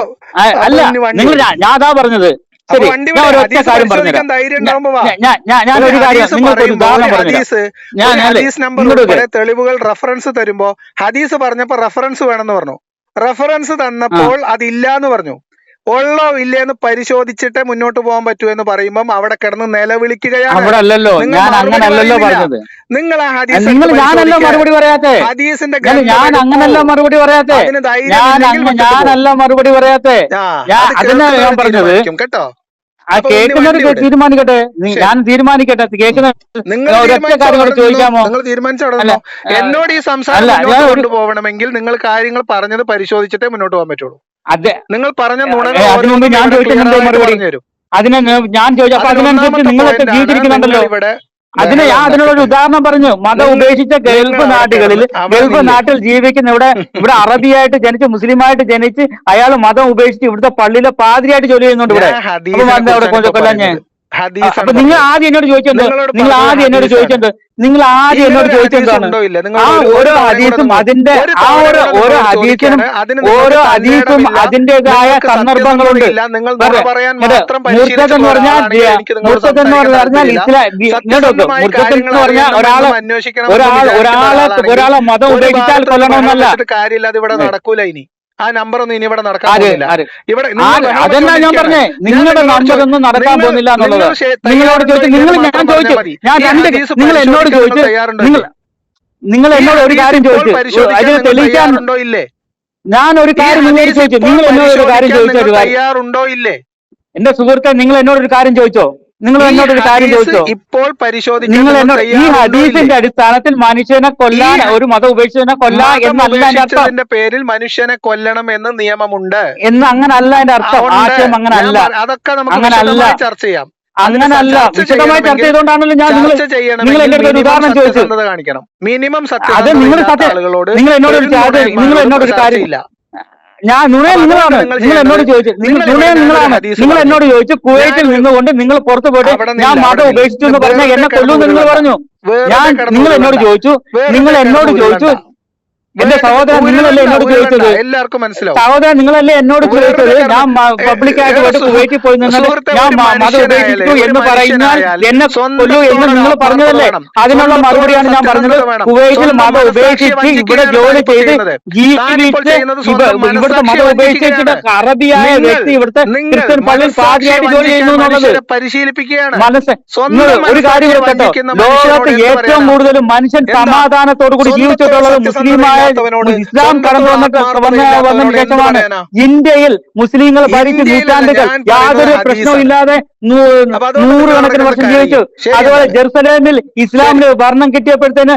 Speaker 1: അല്ല നിങ്ങൾ ഞാൻ അതാ പറഞ്ഞത്. ശരി ഞാൻ ഒരൊറ്റ കാര്യം
Speaker 2: പറഞ്ഞു
Speaker 1: ഞാൻ കാര്യം നിങ്ങൾക്ക് ഒരു ഉദാഹരണം
Speaker 2: പറഞ്ഞു തെളിവുകൾ റഫറൻസ് തരുമ്പോ ഹദീസ് പറഞ്ഞപ്പോ റഫറൻസ് വേണമെന്ന് പറഞ്ഞു. റഫറൻസ് തന്നപ്പോൾ അതില്ല എന്ന് പറഞ്ഞു. ഉള്ളോ ഇല്ലേന്ന് പരിശോധിച്ചിട്ടേ മുന്നോട്ട് പോകാൻ പറ്റൂ എന്ന് പറയുമ്പോൾ അവിടെ കിടന്ന് നിലവിളിക്കുകയാണ്. നിങ്ങൾ ആ
Speaker 1: മറുപടി പറയാത്തെ.
Speaker 2: ഹദീസിന്റെ
Speaker 1: ഞാൻ മറുപടി പറയാത്തെ. ഞാനല്ല മറുപടി പറയാത്തെ. ഞാൻ പറഞ്ഞത്.
Speaker 2: കേട്ടോ?
Speaker 1: ആ തീരുമാനിക്കട്ടെ. ഞാൻ തീരുമാനിക്കട്ടെ.
Speaker 2: നിങ്ങൾ
Speaker 1: കാര്യം ചോദിക്കാമോ?
Speaker 2: നിങ്ങൾ തീരുമാനിച്ചോ എന്നോട് ഈ സംസാരം കൊണ്ടുപോകണമെങ്കിൽ നിങ്ങൾ കാര്യങ്ങൾ പറഞ്ഞത് പരിശോധിച്ചിട്ടേ മുന്നോട്ട് പോകാൻ പറ്റുള്ളൂ.
Speaker 1: അതെ.
Speaker 2: നിങ്ങൾ പറഞ്ഞ നുണകൾ
Speaker 1: ഞാൻ
Speaker 2: ചോദിച്ചു
Speaker 1: അതിനെ ഞാൻ ചോദിച്ചു അതിനനുസരിച്ച് നിങ്ങളൊക്കെ ജീവിച്ചിരിക്കുന്നുണ്ടല്ലോ. അതിന് ഞാൻ
Speaker 2: അതിനുള്ളൊരു
Speaker 1: ഉദാഹരണം പറഞ്ഞു. മതം ഉപേക്ഷിച്ച ഗൾഫ് നാടുകളിൽ ഗൾഫ് നാട്ടിൽ ജീവിക്കുന്ന ഇവിടെ ഇവിടെ അറബിയായിട്ട് ജനിച്ച് മുസ്ലിമായിട്ട് ജനിച്ച് അയാൾ മതം ഉപേക്ഷിച്ച് ഇവിടുത്തെ പള്ളിയിലെ പാതിരിയായിട്ട് ജോലി ചെയ്യുന്നുണ്ട് ഇവിടെ. അവിടെ കൊല്ലഞ്ഞ് ഹദീസ് നിങ്ങൾ ആദ്യം എന്നോട്
Speaker 2: ചോദിച്ചിട്ടുണ്ട്
Speaker 1: നിങ്ങൾ ആദ്യം എന്നോട് ചോദിച്ചിട്ടുണ്ട് നിങ്ങൾ ആദ്യം എന്നോട്
Speaker 2: ചോദിച്ചിട്ടുണ്ട്
Speaker 1: ആ ഓരോ ഹദീസും അതിന്റെ ആ ഓരോ ഓരോ ഹദീസിനും ഓരോ ഹദീസും അതിന്റേതായ സന്ദർഭങ്ങളുണ്ട്. മുർത്തത് എന്ന് പറഞ്ഞാൽ മുർത്തത് എന്ന് പറഞ്ഞാൽ ഇസ്ലാം മുർത്തത് എന്ന് പറഞ്ഞാൽ ഒരാളെ ഒരാൾ ഒരാളെ ഒരാളെ മതം
Speaker 2: ഉപയോഗിച്ചാൽ
Speaker 1: കൊല്ലണമെന്നല്ല.
Speaker 2: കാര്യമില്ല. അത്. ഇവിടെ നടക്കൂല ഇനി. ആ നമ്പർ ഒന്നും ഇനി ഇവിടെ നടക്കാൻ ഇവിടെ
Speaker 1: അതെന്നാ ഞാൻ പറഞ്ഞേ? നിങ്ങളുടെ നമ്പർ നടക്കാൻ പോകുന്നില്ല എന്നുള്ളത്. നിങ്ങളോട് ചോദിച്ചു നിങ്ങൾ ഞാൻ ചോദിച്ചു ഞാൻ രണ്ട് നിങ്ങൾ എന്നോട് ചോദിച്ചു നിങ്ങൾ നിങ്ങൾ എന്നോട് ഒരു കാര്യം ചോദിച്ചു
Speaker 2: അത്
Speaker 1: തെളിയിക്കാൻ
Speaker 2: ഇല്ലേ?
Speaker 1: ഞാൻ ഒരു കാര്യം നിങ്ങളോട് ചോദിച്ചു. നിങ്ങൾ എന്നോട് ഒരു കാര്യം ചോദിച്ചോ
Speaker 2: തയ്യാറുണ്ടോ ഇല്ലേ?
Speaker 1: എന്റെ സുഹൃത്തെ നിങ്ങൾ എന്നോട് ഒരു കാര്യം ചോദിച്ചോ? നിങ്ങൾ എന്നോട് ഒരു കാര്യം ചോദിച്ചോ?
Speaker 2: ഇപ്പോൾ പരിശോധിക്കാൻ
Speaker 1: നിങ്ങൾ എന്നോട് ഈ ഹദീസിന്റെ അടിസ്ഥാനത്തിൽ മനുഷ്യനെ കൊല്ലാൻ ഒരു മതം ഉപേക്ഷിച്ചതിനെ കൊല്ലാ എന്നല്ല അതിന്റെ അർത്ഥം.
Speaker 2: പേരിൽ മനുഷ്യനെ കൊല്ലണം എന്ന് നിയമമുണ്ട്.
Speaker 1: എന്ന് അങ്ങനല്ല അതിന്റെ അർത്ഥം. ആശയം
Speaker 2: അങ്ങനല്ല. അതൊക്കെ നമുക്ക് ചർച്ച ചെയ്യാം.
Speaker 1: അങ്ങനല്ല. വിശദമായി ചർച്ച ചെയ്തുകൊണ്ടാണല്ലോ ഞാൻ നിങ്ങൾ നിങ്ങൾ എന്റെ അടുത്ത് ഒരു ഉദാഹരണം
Speaker 2: ചോദിച്ചത്. കാണിക്കണം. മിനിമം
Speaker 1: അത്
Speaker 2: അതെ
Speaker 1: നിങ്ങൾ സത്യ നിങ്ങൾ എന്നോട് ഒരു നിങ്ങൾ എന്നോട് ഒരു കാര്യം
Speaker 2: ചർച്ചയില്ല.
Speaker 1: ഞാൻ നുണയൻ നിങ്ങളാണ്.
Speaker 2: നിങ്ങൾ
Speaker 1: എന്നോട് ചോദിച്ചു. നിങ്ങൾ നുണയൻ നിങ്ങളാണ്. നിങ്ങൾ എന്നോട് ചോദിച്ചു കുവൈറ്റിൽ നിന്നുകൊണ്ട് നിങ്ങൾ പുറത്തു പോയിട്ട് ഞാൻ
Speaker 2: മാത്രം
Speaker 1: മതം ഉപേക്ഷിച്ചു എന്ന് പറഞ്ഞാൽ എന്നെ
Speaker 2: കൊല്ലൂന്ന്
Speaker 1: കൊല്ലുമെന്ന് നിങ്ങൾ പറഞ്ഞു. ഞാൻ നിങ്ങൾ എന്നോട് ചോദിച്ചു. നിങ്ങൾ എന്നോട് ചോദിച്ചു. എന്റെ സഹോദരൻ നിങ്ങളല്ലേ എന്നോട് ചോദിച്ചത്?
Speaker 2: എല്ലാവർക്കും മനസ്സിലാവും.
Speaker 1: സഹോദരൻ നിങ്ങളല്ലേ എന്നോട് ചോദിച്ചത്? ഞാൻ പബ്ലിക്കായിട്ട് പോയിട്ട് കുവൈറ്റിൽ പോയി നിന്നത് ഞാൻ മത ഉപേക്ഷിച്ചു എന്ന്
Speaker 2: പറയുന്നാൽ
Speaker 1: എന്നെ കൊല്ലൂ എന്ന് നിങ്ങൾ പറഞ്ഞതല്ലേ? അതിനുള്ള മറുപടിയാണ് ഞാൻ പറഞ്ഞത്. കുവൈറ്റിൽ മത ഉപേക്ഷിച്ച് ഇവിടെ ജോലി ചെയ്ത് ജീവിച്ച് ഇവിടുത്തെ മത ഉപേക്ഷിച്ചിട്ട് അറബിയായ വ്യക്തി ഇവിടുത്തെ ക്രിസ്ത്യൻ പള്ളിയിൽ
Speaker 2: സാധ്യമായിട്ട്
Speaker 1: പാതിയായിട്ട് ജോലി ചെയ്യുന്നു എന്നുള്ളത്
Speaker 2: പരിശീലിപ്പിക്കുകയാണ്.
Speaker 1: മനസ്സ് നിങ്ങൾ ഒരു കാര്യം കേട്ടോ ലോകത്ത് ഏറ്റവും കൂടുതൽ മനുഷ്യൻ? സമാധാനത്തോടു കൂടി ജീവിച്ചിട്ടുള്ളത് മുസ്ലിമായ ഇസ്ലാം കടന്നു വന്നിട്ട് ശേഷമാണ് ഇന്ത്യയിൽ മുസ്ലിങ്ങൾ ഭരിച്ച നൂറ്റാണ്ടുകൾ യാതൊരു
Speaker 2: പ്രശ്നമില്ലാതെ
Speaker 1: പ്രശ്നവും ഇല്ലാതെ നൂറുകണക്കിന് വർഷം ജീവിച്ചു. അതുപോലെ ജെറുസലേമിൽ ഇസ്ലാമിന് ഭരണം കിട്ടിയപ്പോഴത്തേന്